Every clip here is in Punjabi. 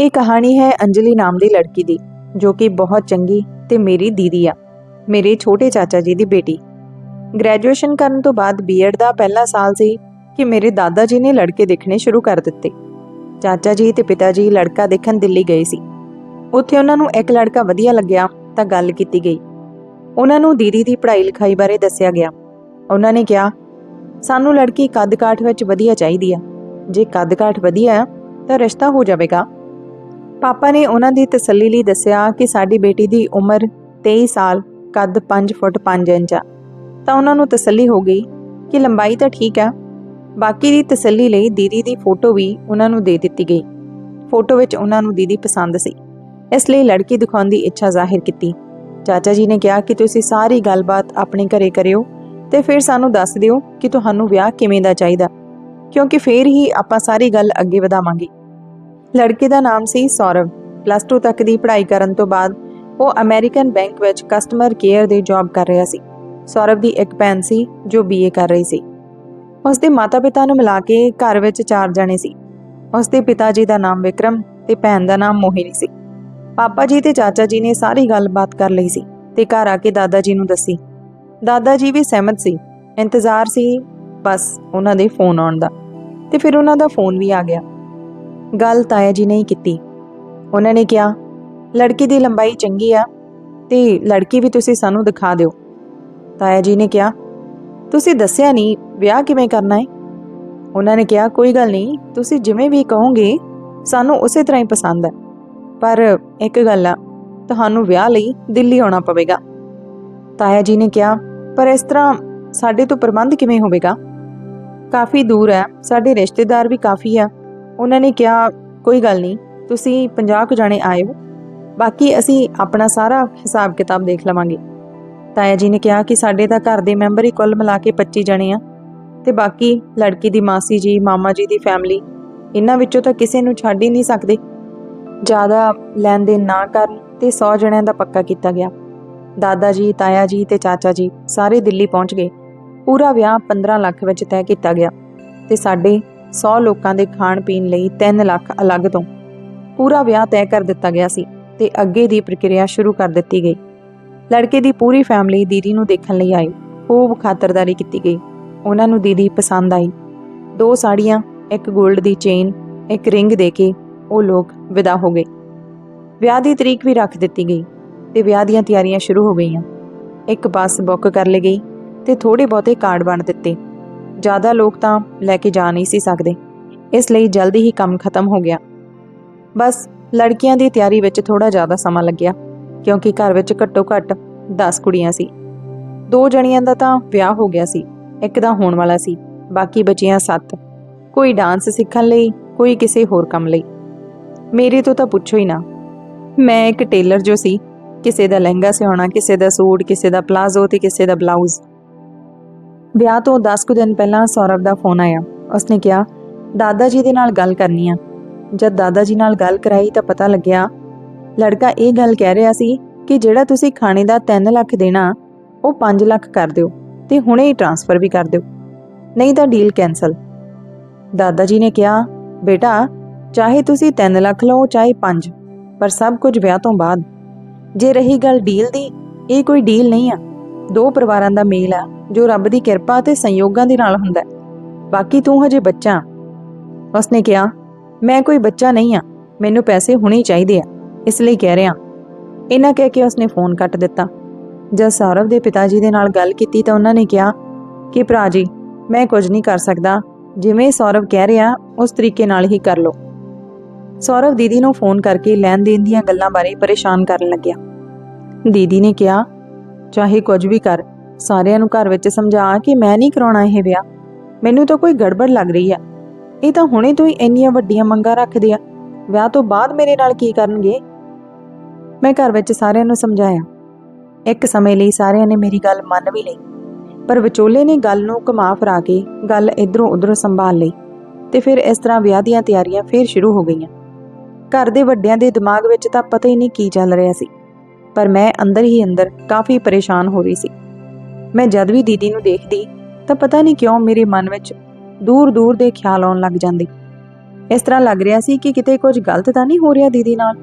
ਇਹ ਕਹਾਣੀ ਹੈ ਅੰਜਲੀ ਨਾਮ ਦੀ ਲੜਕੀ ਦੀ, ਜੋ ਕਿ ਬਹੁਤ ਚੰਗੀ ਤੇ ਮੇਰੀ ਦੀਦੀ ਆ, ਮੇਰੇ ਛੋਟੇ ਚਾਚਾ ਜੀ ਦੀ ਬੇਟੀ। ਗ੍ਰੈਜੂਏਸ਼ਨ ਕਰਨ ਤੋਂ ਬਾਅਦ ਬੀਐਡ ਦਾ ਪਹਿਲਾ ਸਾਲ ਸੀ ਕਿ ਮੇਰੇ ਦਾਦਾ ਜੀ ਨੇ ਲੜਕੇ ਦੇਖਣੇ ਸ਼ੁਰੂ ਕਰ ਦਿੱਤੇ। ਚਾਚਾ ਜੀ ਤੇ ਪਿਤਾ ਜੀ ਲੜਕਾ ਦੇਖਣ ਦਿੱਲੀ ਗਏ ਸੀ। ਉੱਥੇ ਉਹਨਾਂ ਨੂੰ ਇੱਕ ਲੜਕਾ ਵਧੀਆ ਲੱਗਿਆ ਤਾਂ ਗੱਲ ਕੀਤੀ ਗਈ। ਉਹਨਾਂ ਨੂੰ ਦੀਦੀ ਦੀ ਪੜ੍ਹਾਈ ਲਿਖਾਈ ਬਾਰੇ ਦੱਸਿਆ ਗਿਆ। ਉਹਨਾਂ ਨੇ ਕਿਹਾ, ਸਾਨੂੰ ਲੜਕੀ ਕੱਦ ਕਾਠ ਵਿੱਚ ਵਧੀਆ ਚਾਹੀਦੀ ਆ। ਜੇ ਕੱਦ ਕਾਠ ਵਧੀਆ ਆ, ਤਾਂ ਰਿਸ਼ਤਾ ਹੋ ਜਾਵੇਗਾ। ਪਾਪਾ ਨੇ ਉਹਨਾਂ ਦੀ ਤਸੱਲੀ ਲਈ ਦੱਸਿਆ ਕਿ ਸਾਡੀ ਬੇਟੀ ਦੀ ਉਮਰ 23 ਸਾਲ, ਕੱਦ 5 ਫੁੱਟ 5 ਇੰਚ ਆ। ਤਾਂ ਉਹਨਾਂ ਨੂੰ ਤਸੱਲੀ ਹੋ ਗਈ ਕਿ ਲੰਬਾਈ ਤਾਂ ਠੀਕ ਆ, ਬਾਕੀ ਦੀ ਤਸੱਲੀ ਲਈ ਦੀਦੀ ਦੀ ਫੋਟੋ ਵੀ ਉਹਨਾਂ ਨੂੰ ਦੇ ਦਿੱਤੀ ਗਈ। ਫੋਟੋ ਵਿੱਚ ਉਹਨਾਂ ਨੂੰ ਦੀਦੀ ਪਸੰਦ ਸੀ। ਇਸ ਲਈ ਲੜਕੀ ਦਿਖਾਉਣ ਦੀ ਇੱਛਾ ਜ਼ਾਹਿਰ ਕੀਤੀ। ਚਾਚਾ ਜੀ ਨੇ ਕਿਹਾ ਕਿ ਤੁਸੀਂ ਸਾਰੀ ਗੱਲਬਾਤ ਆਪਣੇ ਘਰੇ ਕਰਿਓ ਤੇ ਫਿਰ ਸਾਨੂੰ ਦੱਸ ਦਿਓ ਕਿ ਤੁਹਾਨੂੰ ਵਿਆਹ ਕਿਵੇਂ ਦਾ ਚਾਹੀਦਾ, ਕਿਉਂਕਿ ਫੇਰ ਹੀ ਆਪਾਂ ਸਾਰੀ ਗੱਲ ਅੱਗੇ ਵਧਾਵਾਂਗੇ। ਲੜਕੇ ਦਾ ਨਾਮ ਸੀ ਸੌਰਵ। ਪਲੱਸ 2 ਤੱਕ ਦੀ ਪੜ੍ਹਾਈ ਕਰਨ ਤੋਂ ਬਾਅਦ ਉਹ ਅਮਰੀਕਨ ਬੈਂਕ ਵਿੱਚ ਕਸਟਮਰ ਕੇਅਰ ਦੇ ਜੌਬ ਕਰ ਰਿਹਾ ਸੀ। ਸੌਰਵ ਦੀ ਇੱਕ ਭੈਣ ਸੀ ਜੋ ਬੀਏ ਕਰ ਰਹੀ ਸੀ। ਉਸ ਦੇ ਮਾਤਾ-ਪਿਤਾ ਨੂੰ ਮਿਲਾ ਕੇ ਘਰ ਵਿੱਚ ਚਾਰ ਜਣੇ ਸੀ। ਉਸ ਦੇ ਪਿਤਾ ਜੀ ਦਾ ਨਾਮ ਵਿਕਰਮ ਤੇ ਭੈਣ ਦਾ ਨਾਮ ਮੋਹਿਨੀ ਸੀ। ਪਾਪਾ ਜੀ ਤੇ ਚਾਚਾ ਜੀ ਨੇ ਸਾਰੀ ਗੱਲਬਾਤ ਕਰ ਲਈ ਸੀ ਤੇ ਘਰ ਆ ਕੇ ਦਾਦਾ ਜੀ ਨੂੰ ਦੱਸੀ। ਦਾਦਾ ਜੀ ਵੀ ਸਹਿਮਤ ਸੀ। ਇੰਤਜ਼ਾਰ ਸੀ ਬਸ ਉਹਨਾਂ ਦੇ ਫੋਨ ਆਉਣ ਦਾ। ਤੇ ਫਿਰ ਉਹਨਾਂ ਦਾ ਫੋਨ ਵੀ ਆ ਗਿਆ। ਗੱਲ ਤਾਇਆ ਜੀ ਨੇ ਹੀ ਕੀਤੀ। ਉਹਨਾਂ ਨੇ ਕਿਹਾ, ਲੜਕੀ ਦੀ ਲੰਬਾਈ ਚੰਗੀ ਆ ਤੇ ਲੜਕੀ ਵੀ ਤੁਸੀਂ ਸਾਨੂੰ ਦਿਖਾ ਦਿਓ। ਤਾਇਆ ਜੀ ਨੇ ਕਿਹਾ, ਤੁਸੀਂ ਦੱਸਿਆ ਨਹੀਂ ਵਿਆਹ ਕਿਵੇਂ ਕਰਨਾ ਹੈ ਉਹਨਾਂ ਨੇ ਕਿਹਾ, ਕੋਈ ਗੱਲ ਨਹੀਂ, ਤੁਸੀਂ ਜਿਵੇਂ ਵੀ ਕਹੋਗੇ, ਸਾਨੂੰ ਉਸੇ ਤਰ੍ਹਾਂ ਹੀ ਪਸੰਦ ਹੈ ਪਰ ਇੱਕ ਗੱਲ ਆ, ਤੁਹਾਨੂੰ ਵਿਆਹ ਲਈ ਦਿੱਲੀ ਆਉਣਾ ਪਵੇਗਾ। ਤਾਇਆ ਜੀ ਨੇ ਕਿਹਾ, ਪਰ ਇਸ ਤਰ੍ਹਾਂ ਸਾਡੇ ਤੋਂ ਪ੍ਰਬੰਧ ਕਿਵੇਂ ਹੋਵੇਗਾ? ਕਾਫੀ ਦੂਰ ਹੈ ਸਾਡੇ ਰਿਸ਼ਤੇਦਾਰ ਵੀ ਕਾਫੀ ਆ ਉਹਨਾਂ ਨੇ ਕਿਹਾ, ਕੋਈ ਗੱਲ ਨਹੀਂ, ਤੁਸੀਂ 50 ਕੁ ਜਾਣੇ ਆਇਓ, ਬਾਕੀ ਅਸੀਂ ਆਪਣਾ ਸਾਰਾ ਹਿਸਾਬ ਕਿਤਾਬ ਦੇਖ ਲਵਾਂਗੇ। ਤਾਇਆ ਜੀ ਨੇ ਕਿਹਾ ਕਿ ਸਾਡੇ ਤਾਂ ਘਰ ਦੇ ਮੈਂਬਰ ਹੀ ਕੁੱਲ ਮਿਲਾ ਕੇ 25 ਜਣੇ ਆ, ਤੇ ਬਾਕੀ ਲੜਕੀ ਦੀ ਮਾਸੀ ਜੀ, ਮਾਮਾ ਜੀ ਦੀ ਫੈਮਿਲੀ ਇਹਨਾਂ ਵਿੱਚੋਂ ਤਾਂ ਕਿਸੇ ਨੂੰ ਛੱਡ ਹੀ ਨਹੀਂ ਸਕਦੇ। ਜ਼ਿਆਦਾ ਲੈਣ ਦੇਣ ਨਾ ਕਰਨ ਤੇ 100 ਜਣਿਆਂ ਦਾ ਪੱਕਾ ਕੀਤਾ ਗਿਆ। ਦਾਦਾ ਜੀ, ਤਾਇਆ ਜੀ ਤੇ ਚਾਚਾ ਜੀ ਸਾਰੇ ਦਿੱਲੀ ਪਹੁੰਚ ਗਏ। ਪੂਰਾ ਵਿਆਹ 15 ਲੱਖ ਵਿੱਚ ਤੈਅ ਕੀਤਾ ਗਿਆ ਤੇ ਸਾਡੇ 100 ਲੋਕਾਂ ਦੇ ਖਾਣ ਪੀਣ ਲਈ 3 ਲੱਖ ਅਲੱਗ ਤੋਂ। ਪੂਰਾ ਵਿਆਹ ਤੈਅ ਕਰ ਦਿੱਤਾ ਗਿਆ ਸੀ ਤੇ ਅੱਗੇ ਦੀ ਪ੍ਰਕਿਰਿਆ ਸ਼ੁਰੂ ਕਰ ਦਿੱਤੀ ਗਈ। ਲੜਕੇ ਦੀ ਪੂਰੀ ਫੈਮਿਲੀ ਦੀਦੀ ਨੂੰ ਦੇਖਣ ਲਈ ਆਈ ਖੂਬ ਖਾਤਰਦਾਰੀ ਕੀਤੀ ਗਈ। ਉਹਨਾਂ ਨੂੰ ਦੀਦੀ ਪਸੰਦ ਆਈ। ਦੋ ਸਾੜੀਆਂ, ਇੱਕ 골ਡ ਦੀ ਚੇਨ ਇੱਕ ਰਿੰਗ ਦੇ ਕੇ ਉਹ ਲੋਕ ਵਿਦਾ ਹੋ ਗਏ। ਵਿਆਹ ਦੀ ਤਰੀਕ ਵੀ ਰੱਖ ਦਿੱਤੀ ਗਈ ਤੇ ਵਿਆਹ ਦੀਆਂ ਤਿਆਰੀਆਂ ਸ਼ੁਰੂ ਹੋ ਗਈਆਂ। ਇੱਕ ਬੱਸ ਬੁੱਕ ਕਰ ਲਈ ਗਈ ਤੇ ਥੋੜੇ ਬਹੁਤੇ ਕਾਰਡ ਬਣ ਦਿੱਤੇ। ਜ਼ਿਆਦਾ ਲੋਕ ਤਾਂ ਲੈ ਕੇ ਜਾ ਨਹੀਂ ਸੀ ਸਕਦੇ। ਇਸ ਲਈ ਜਲਦੀ ਹੀ ਕੰਮ ਖਤਮ ਹੋ ਗਿਆ। ਬਸ ਲੜਕੀਆਂ ਦੀ ਤਿਆਰੀ ਵਿੱਚ ਥੋੜਾ ਜ਼ਿਆਦਾ ਸਮਾਂ ਲੱਗਿਆ, ਕਿਉਂਕਿ ਘਰ ਵਿੱਚ ਘੱਟੋ ਘੱਟ 10 ਕੁੜੀਆਂ ਸੀ। ਦੋ ਜਣੀਆਂ ਦਾ ਤਾਂ ਵਿਆਹ ਹੋ ਗਿਆ ਸੀ, ਇੱਕ ਦਾ ਹੋਣ ਵਾਲਾ ਸੀ, ਬਾਕੀ ਬਚੀਆਂ 7 ਕੋਈ ਡਾਂਸ ਸਿੱਖਣ ਲਈ, ਕੋਈ ਕਿਸੇ ਹੋਰ ਕੰਮ ਲਈ। ਮੇਰੇ ਤੋਂ ਤਾਂ ਪੁੱਛੋ ਹੀ ਨਾ। ਮੈਂ ਇੱਕ ਟੇਲਰ ਜੋ ਸੀ, ਕਿਸੇ ਦਾ ਲਹਿੰਗਾ ਸਿਉਣਾ, ਕਿਸੇ ਦਾ ਸੂਟ, ਕਿਸੇ ਦਾ ਪਲਾਜ਼ੋ ਤੇ ਕਿਸੇ ਦਾ ਬਲਾਊਜ਼। ਵਿਆਹ ਤੋਂ 10 ਕੁ ਦਿਨ ਪਹਿਲਾਂ ਸੌਰਵ ਦਾ ਫੋਨ ਆਇਆ। ਉਸਨੇ ਕਿਹਾ, ਦਾਦਾ ਜੀ ਦੇ ਨਾਲ ਗੱਲ ਕਰਨੀ ਆ। ਜਦ ਦਾਦਾ ਜੀ ਨਾਲ ਗੱਲ ਕਰਾਈ ਤਾਂ ਪਤਾ ਲੱਗਿਆ, ਲੜਕਾ ਇਹ ਗੱਲ ਕਹਿ ਰਿਹਾ ਸੀ ਕਿ ਜਿਹੜਾ ਤੁਸੀਂ ਖਾਣੇ ਦਾ 3 ਲੱਖ ਦੇਣਾ, ਉਹ 5 ਲੱਖ ਕਰ ਦਿਓ ਤੇ ਹੁਣੇ ਹੀ ਟ੍ਰਾਂਸਫਰ ਵੀ ਕਰ ਦਿਓ। ਨਹੀਂ ਤਾਂ ਡੀਲ ਕੈਨਸਲ ਦਾਦਾ ਜੀ ਨੇ ਕਿਹਾ, ਬੇਟਾ, ਚਾਹੇ ਤੁਸੀਂ 3 ਲੱਖ ਲਓ, ਚਾਹੇ 5 ਪਰ ਸਭ ਕੁਝ ਵਿਆਹ ਤੋਂ ਬਾਅਦ। ਜੇ ਰਹੀ ਗੱਲ ਡੀਲ ਦੀ, ਇਹ ਕੋਈ ਡੀਲ ਨਹੀਂ ਆ। ਦੋ ਪਰਿਵਾਰਾਂ ਦਾ ਮੇਲ ਆ। ਜੋ ਰੱਬ ਦੀ ਕਿਰਪਾ ਅਤੇ ਸੰਯੋਗਾਂ ਦੇ ਨਾਲ ਹੁੰਦਾ ਹੈ। ਬਾਕੀ ਤੂੰ ਹਜੇ ਬੱਚਾ ਉਸਨੇ ਕਿਹਾ, ਮੈਂ ਕੋਈ ਬੱਚਾ ਨਹੀਂ ਆ, ਮੈਨੂੰ ਪੈਸੇ ਹੁਣੇ ਹੀ ਚਾਹੀਦੇ ਆ, ਇਸ ਲਈ ਕਹਿ ਰਿਹਾ। ਇਹਨਾਂ ਕਹਿ ਕੇ ਉਸਨੇ ਫੋਨ ਕੱਟ ਦਿੱਤਾ। ਜਦ ਸੌਰਵ ਦੇ ਪਿਤਾ ਜੀ ਦੇ ਨਾਲ ਗੱਲ ਕੀਤੀ ਤਾਂ ਉਹਨਾਂ ਨੇ ਕਿਹਾ ਕਿ, ਭਰਾ ਜੀ, ਮੈਂ ਕੁਝ ਨਹੀਂ ਕਰ ਸਕਦਾ। ਜਿਵੇਂ ਸੌਰਵ ਕਹਿ ਰਿਹਾ, ਉਸ ਤਰੀਕੇ ਨਾਲ ਹੀ ਕਰ ਲਓ ਸੌਰਵ ਦੀਦੀ ਨੂੰ ਫੋਨ ਕਰਕੇ ਲੈਣ ਦੇਣ ਦੀਆਂ ਗੱਲਾਂ ਬਾਰੇ ਪਰੇਸ਼ਾਨ ਕਰਨ ਲੱਗਿਆ। ਦੀਦੀ ਨੇ ਕਿਹਾ, ਚਾਹੇ ਕੁਝ ਵੀ ਕਰ ਸਾਰਿਆਂ ਨੂੰ ਘਰ ਵਿੱਚ ਸਮਝਾ ਕਿ ਮੈਂ ਨਹੀਂ ਕਰਾਉਣਾ ਇਹ ਵਿਆਹ। ਮੈਨੂੰ ਤਾਂ ਕੋਈ ਗੜਬੜ ਲੱਗ ਰਹੀ ਆ। ਇਹ ਤਾਂ ਹੁਣੇ ਤੋਂ ਹੀ ਇੰਨੀਆਂ ਵੱਡੀਆਂ ਮੰਗਾਂ ਰੱਖਦੇ ਆ। ਵਿਆਹ ਤੋਂ ਬਾਅਦ ਮੇਰੇ ਨਾਲ ਕੀ ਕਰਨਗੇ? ਮੈਂ ਘਰ ਵਿੱਚ ਸਾਰਿਆਂ ਨੂੰ ਸਮਝਾਇਆ। ਇੱਕ ਸਮੇਂ ਲਈ ਸਾਰਿਆਂ ਨੇ ਮੇਰੀ ਗੱਲ ਮੰਨ ਵੀ ਲਈ। ਪਰ ਵਿਚੋਲੇ ਨੇ ਗੱਲ ਨੂੰ ਘੁਮਾ ਫਰਾ ਕੇ ਗੱਲ ਇਧਰੋਂ ਉਧਰੋਂ ਸੰਭਾਲ ਲਈ ਤੇ ਫਿਰ ਇਸ ਤਰ੍ਹਾਂ ਵਿਆਹ ਦੀਆਂ ਤਿਆਰੀਆਂ ਫੇਰ ਸ਼ੁਰੂ ਹੋ ਗਈਆਂ। ਘਰ ਦੇ ਵੱਡਿਆਂ ਦੇ ਦਿਮਾਗ ਵਿੱਚ ਤਾਂ ਪਤਾ ਹੀ ਨਹੀਂ ਕੀ ਚੱਲ ਰਿਹਾ ਸੀ। ਪਰ ਮੈਂ ਅੰਦਰ ਹੀ ਅੰਦਰ ਕਾਫੀ ਪਰੇਸ਼ਾਨ ਹੋ ਰਹੀ ਸੀ। ਮੈਂ ਜਦ ਵੀ ਦੀਦੀ ਨੂੰ ਦੇਖਦੀ, ਤਾਂ ਪਤਾ ਨਹੀਂ ਕਿਉਂ ਮੇਰੇ ਮਨ ਵਿੱਚ ਦੂਰ ਦੂਰ ਦੇ ਖਿਆਲ ਆਉਣ ਲੱਗ ਜਾਂਦੇ। ਇਸ ਤਰ੍ਹਾਂ ਲੱਗ ਰਿਹਾ ਸੀ ਕਿ ਕਿਤੇ ਕੁਝ ਗਲਤ ਤਾਂ ਨਹੀਂ ਹੋ ਰਿਹਾ ਦੀਦੀ ਨਾਲ।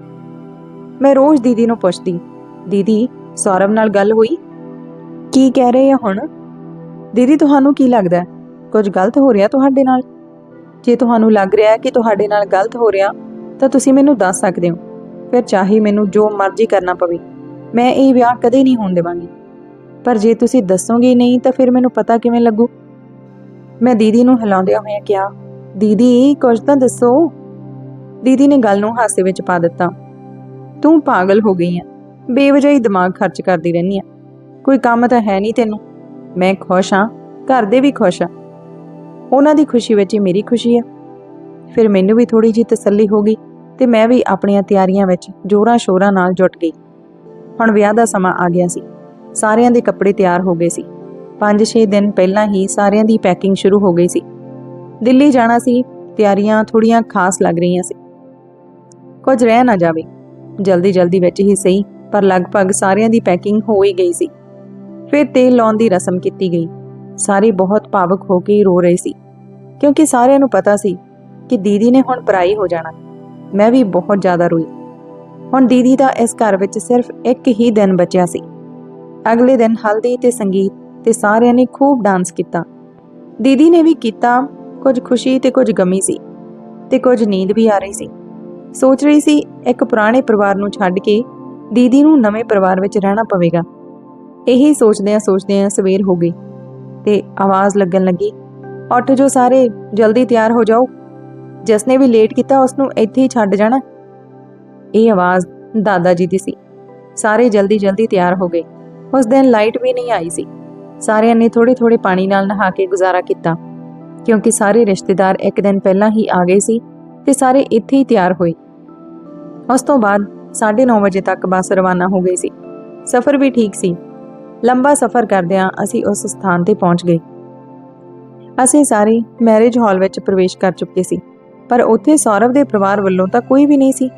ਮੈਂ ਰੋਜ਼ ਦੀਦੀ ਨੂੰ ਪੁੱਛਦੀ, ਦੀਦੀ, ਸੌਰਵ ਨਾਲ ਗੱਲ ਹੋਈ? ਕੀ ਕਹਿ ਰਹੇ ਆ ਹੁਣ? ਦੀਦੀ, ਤੁਹਾਨੂੰ ਕੀ ਲੱਗਦਾ? ਕੁਝ ਗਲਤ ਹੋ ਰਿਹਾ ਤੁਹਾਡੇ ਨਾਲ? ਜੇ ਤੁਹਾਨੂੰ ਲੱਗ ਰਿਹਾ ਹੈ ਕਿ ਤੁਹਾਡੇ ਨਾਲ ਗਲਤ ਹੋ ਰਿਹਾ, ਤਾਂ ਤੁਸੀਂ ਮੈਨੂੰ ਦੱਸ ਸਕਦੇ ਹੋ। ਫਿਰ ਚਾਹੇ ਮੈਨੂੰ ਜੋ ਮਰਜ਼ੀ ਕਰਨਾ ਪਵੇ। ਮੈਂ ਇਹ ਵਿਆਹ ਕਦੇ ਨਹੀਂ ਹੋਣ ਦੇਵਾਂਗੀ। ਪਰ ਜੇ ਤੁਸੀਂ ਦੱਸੋਗੇ ਨਹੀਂ ਤਾਂ ਫਿਰ ਮੈਨੂੰ ਪਤਾ ਕਿਵੇਂ ਲੱਗੂ। ਮੈਂ ਦੀਦੀ ਨੂੰ ਹਿਲਾਉਂਦਿਆਂ ਹੋਇਆਂ ਕਿਹਾ, ਦੀਦੀ, ਕੁਝ ਤਾਂ ਦੱਸੋ। ਦੀਦੀ ਨੇ ਗੱਲ ਨੂੰ ਹਾਸੇ ਵਿੱਚ ਪਾ ਦਿੱਤਾ। ਤੂੰ ਪਾਗਲ ਹੋ ਗਈ ਆ। ਬੇਵਜਾਈ ਦਿਮਾਗ ਖਰਚ ਕਰਦੀ ਰਹਿੰਦੀ ਆ। ਕੋਈ ਕੰਮ ਤਾਂ ਹੈ ਨਹੀਂ ਤੈਨੂੰ। ਮੈਂ ਖੁਸ਼ ਹਾਂ ਘਰ ਦੇ ਵੀ ਖੁਸ਼ ਆ। ਉਹਨਾਂ ਦੀ ਖੁਸ਼ੀ ਵਿੱਚ ਹੀ ਮੇਰੀ ਖੁਸ਼ੀ ਆ। ਫਿਰ ਮੈਨੂੰ ਵੀ ਥੋੜੀ ਜਿਹੀ ਤਸੱਲੀ ਹੋ ਗਈ ਤੇ ਮੈਂ ਵੀ ਆਪਣੀਆਂ ਤਿਆਰੀਆਂ ਵਿੱਚ ਜੋਰਾਂ ਸ਼ੋਰਾਂ ਨਾਲ ਜੁਟ ਗਈ। ਹੁਣ ਵਿਆਹ ਦਾ ਸਮਾਂ ਆ ਗਿਆ ਸੀ। ਸਾਰਿਆਂ ਦੇ ਕੱਪੜੇ ਤਿਆਰ ਹੋ ਗਏ ਸੀ। 5-6 ਦਿਨ ਪਹਿਲਾਂ ਹੀ ਸਾਰਿਆਂ ਦੀ ਪੈਕਿੰਗ ਸ਼ੁਰੂ ਹੋ ਗਈ ਸੀ। ਦਿੱਲੀ ਜਾਣਾ ਸੀ, ਤਿਆਰੀਆਂ ਥੋੜੀਆਂ ਖਾਸ ਲੱਗ ਰਹੀਆਂ ਸੀ। ਕੁਝ ਰਹਿ ਨਾ ਜਾਵੇ। ਜਲਦੀ ਜਲਦੀ ਵਿੱਚ ਹੀ ਸਹੀ, ਪਰ ਲਗਭਗ ਸਾਰਿਆਂ ਦੀ ਪੈਕਿੰਗ ਹੋ ਹੀ ਗਈ ਸੀ। ਫਿਰ ਤੇਲ ਲਾਉਣ ਦੀ ਰਸਮ ਕੀਤੀ ਗਈ। ਸਾਰੇ ਬਹੁਤ ਭਾਵੁਕ ਹੋ ਕੇ ਰੋ ਰਹੇ ਸੀ। ਕਿਉਂਕਿ ਸਾਰਿਆਂ ਨੂੰ ਪਤਾ ਸੀ ਕਿ ਦੀਦੀ ਨੇ ਹੁਣ ਪਰਾਈ ਹੋ ਜਾਣਾ। ਮੈਂ ਵੀ ਬਹੁਤ ਜ਼ਿਆਦਾ ਰੋਈ। ਹੁਣ ਦੀਦੀ ਦਾ ਇਸ ਘਰ ਵਿੱਚ ਸਿਰਫ ਇੱਕ ਹੀ ਦਿਨ ਬਚਿਆ ਸੀ। ਅਗਲੇ ਦਿਨ ਹਲਦੀ ਤੇ ਸੰਗੀਤ ਤੇ ਸਾਰਿਆਂ ਨੇ ਖੂਬ ਡਾਂਸ ਕੀਤਾ। ਦੀਦੀ ਨੇ ਵੀ ਕੀਤਾ, ਕੁਝ ਖੁਸ਼ੀ ਤੇ ਕੁਝ ਗਮੀ ਸੀ ਤੇ ਕੁਝ ਨੀਂਦ ਵੀ ਆ ਰਹੀ ਸੀ। ਸੋਚ ਰਹੀ ਸੀ, ਇੱਕ ਪੁਰਾਣੇ ਪਰਿਵਾਰ ਨੂੰ ਛੱਡ ਕੇ ਦੀਦੀ ਨੂੰ ਨਵੇਂ ਪਰਿਵਾਰ ਵਿੱਚ ਰਹਿਣਾ ਪਵੇਗਾ। ਇਹੀ ਸੋਚਦਿਆਂ ਸੋਚਦਿਆਂ ਸਵੇਰ ਹੋ ਗਈ ਤੇ ਆਵਾਜ਼ ਲੱਗਣ ਲੱਗੀ, ਉੱਠ ਜੋ ਸਾਰੇ, ਜਲਦੀ ਤਿਆਰ ਹੋ ਜਾਓ। ਜਿਸ ਨੇ ਵੀ ਲੇਟ ਕੀਤਾ, ਉਸ ਨੂੰ ਇੱਥੇ ਹੀ ਛੱਡ ਜਾਣਾ। ਇਹ ਆਵਾਜ਼ ਦਾਦਾ ਜੀ ਦੀ ਸੀ। ਸਾਰੇ ਜਲਦੀ ਜਲਦੀ ਤਿਆਰ ਹੋ ਗਏ। ਉਸ ਦਿਨ ਲਾਈਟ ਵੀ ਨਹੀਂ ਆਈ ਸੀ। ਸਾਰਿਆਂ ਨੇ ਥੋੜੇ ਥੋੜੇ ਪਾਣੀ ਨਾਲ ਨਹਾ ਕੇ ਗੁਜ਼ਾਰਾ ਕੀਤਾ। ਕਿਉਂਕਿ ਸਾਰੇ ਰਿਸ਼ਤੇਦਾਰ ਇੱਕ ਦਿਨ ਪਹਿਲਾਂ ਹੀ ਆ ਗਏ ਸੀ ਤੇ ਸਾਰੇ ਇੱਥੇ ਹੀ ਤਿਆਰ ਹੋਏ। ਉਸ ਤੋਂ ਬਾਅਦ 9:30 ਵਜੇ ਤੱਕ ਬੱਸ ਰਵਾਨਾ ਹੋ ਗਈ ਸੀ। ਸਫ਼ਰ ਵੀ ਠੀਕ ਸੀ। ਲੰਬਾ ਸਫ਼ਰ ਕਰਦਿਆਂ ਅਸੀਂ ਉਸ ਸਥਾਨ ਤੇ ਪਹੁੰਚ ਗਏ। ਅਸੀਂ ਸਾਰੇ ਮੈਰਿਜ ਹਾਲ ਵਿੱਚ ਪ੍ਰਵੇਸ਼ ਕਰ ਚੁੱਕੇ ਸੀ। ਪਰ ਉੱਥੇ ਸੌਰਵ ਦੇ ਪਰਿਵਾਰ ਵੱਲੋਂ ਤਾਂ ਕੋਈ ਵੀ ਨਹੀਂ ਸੀ।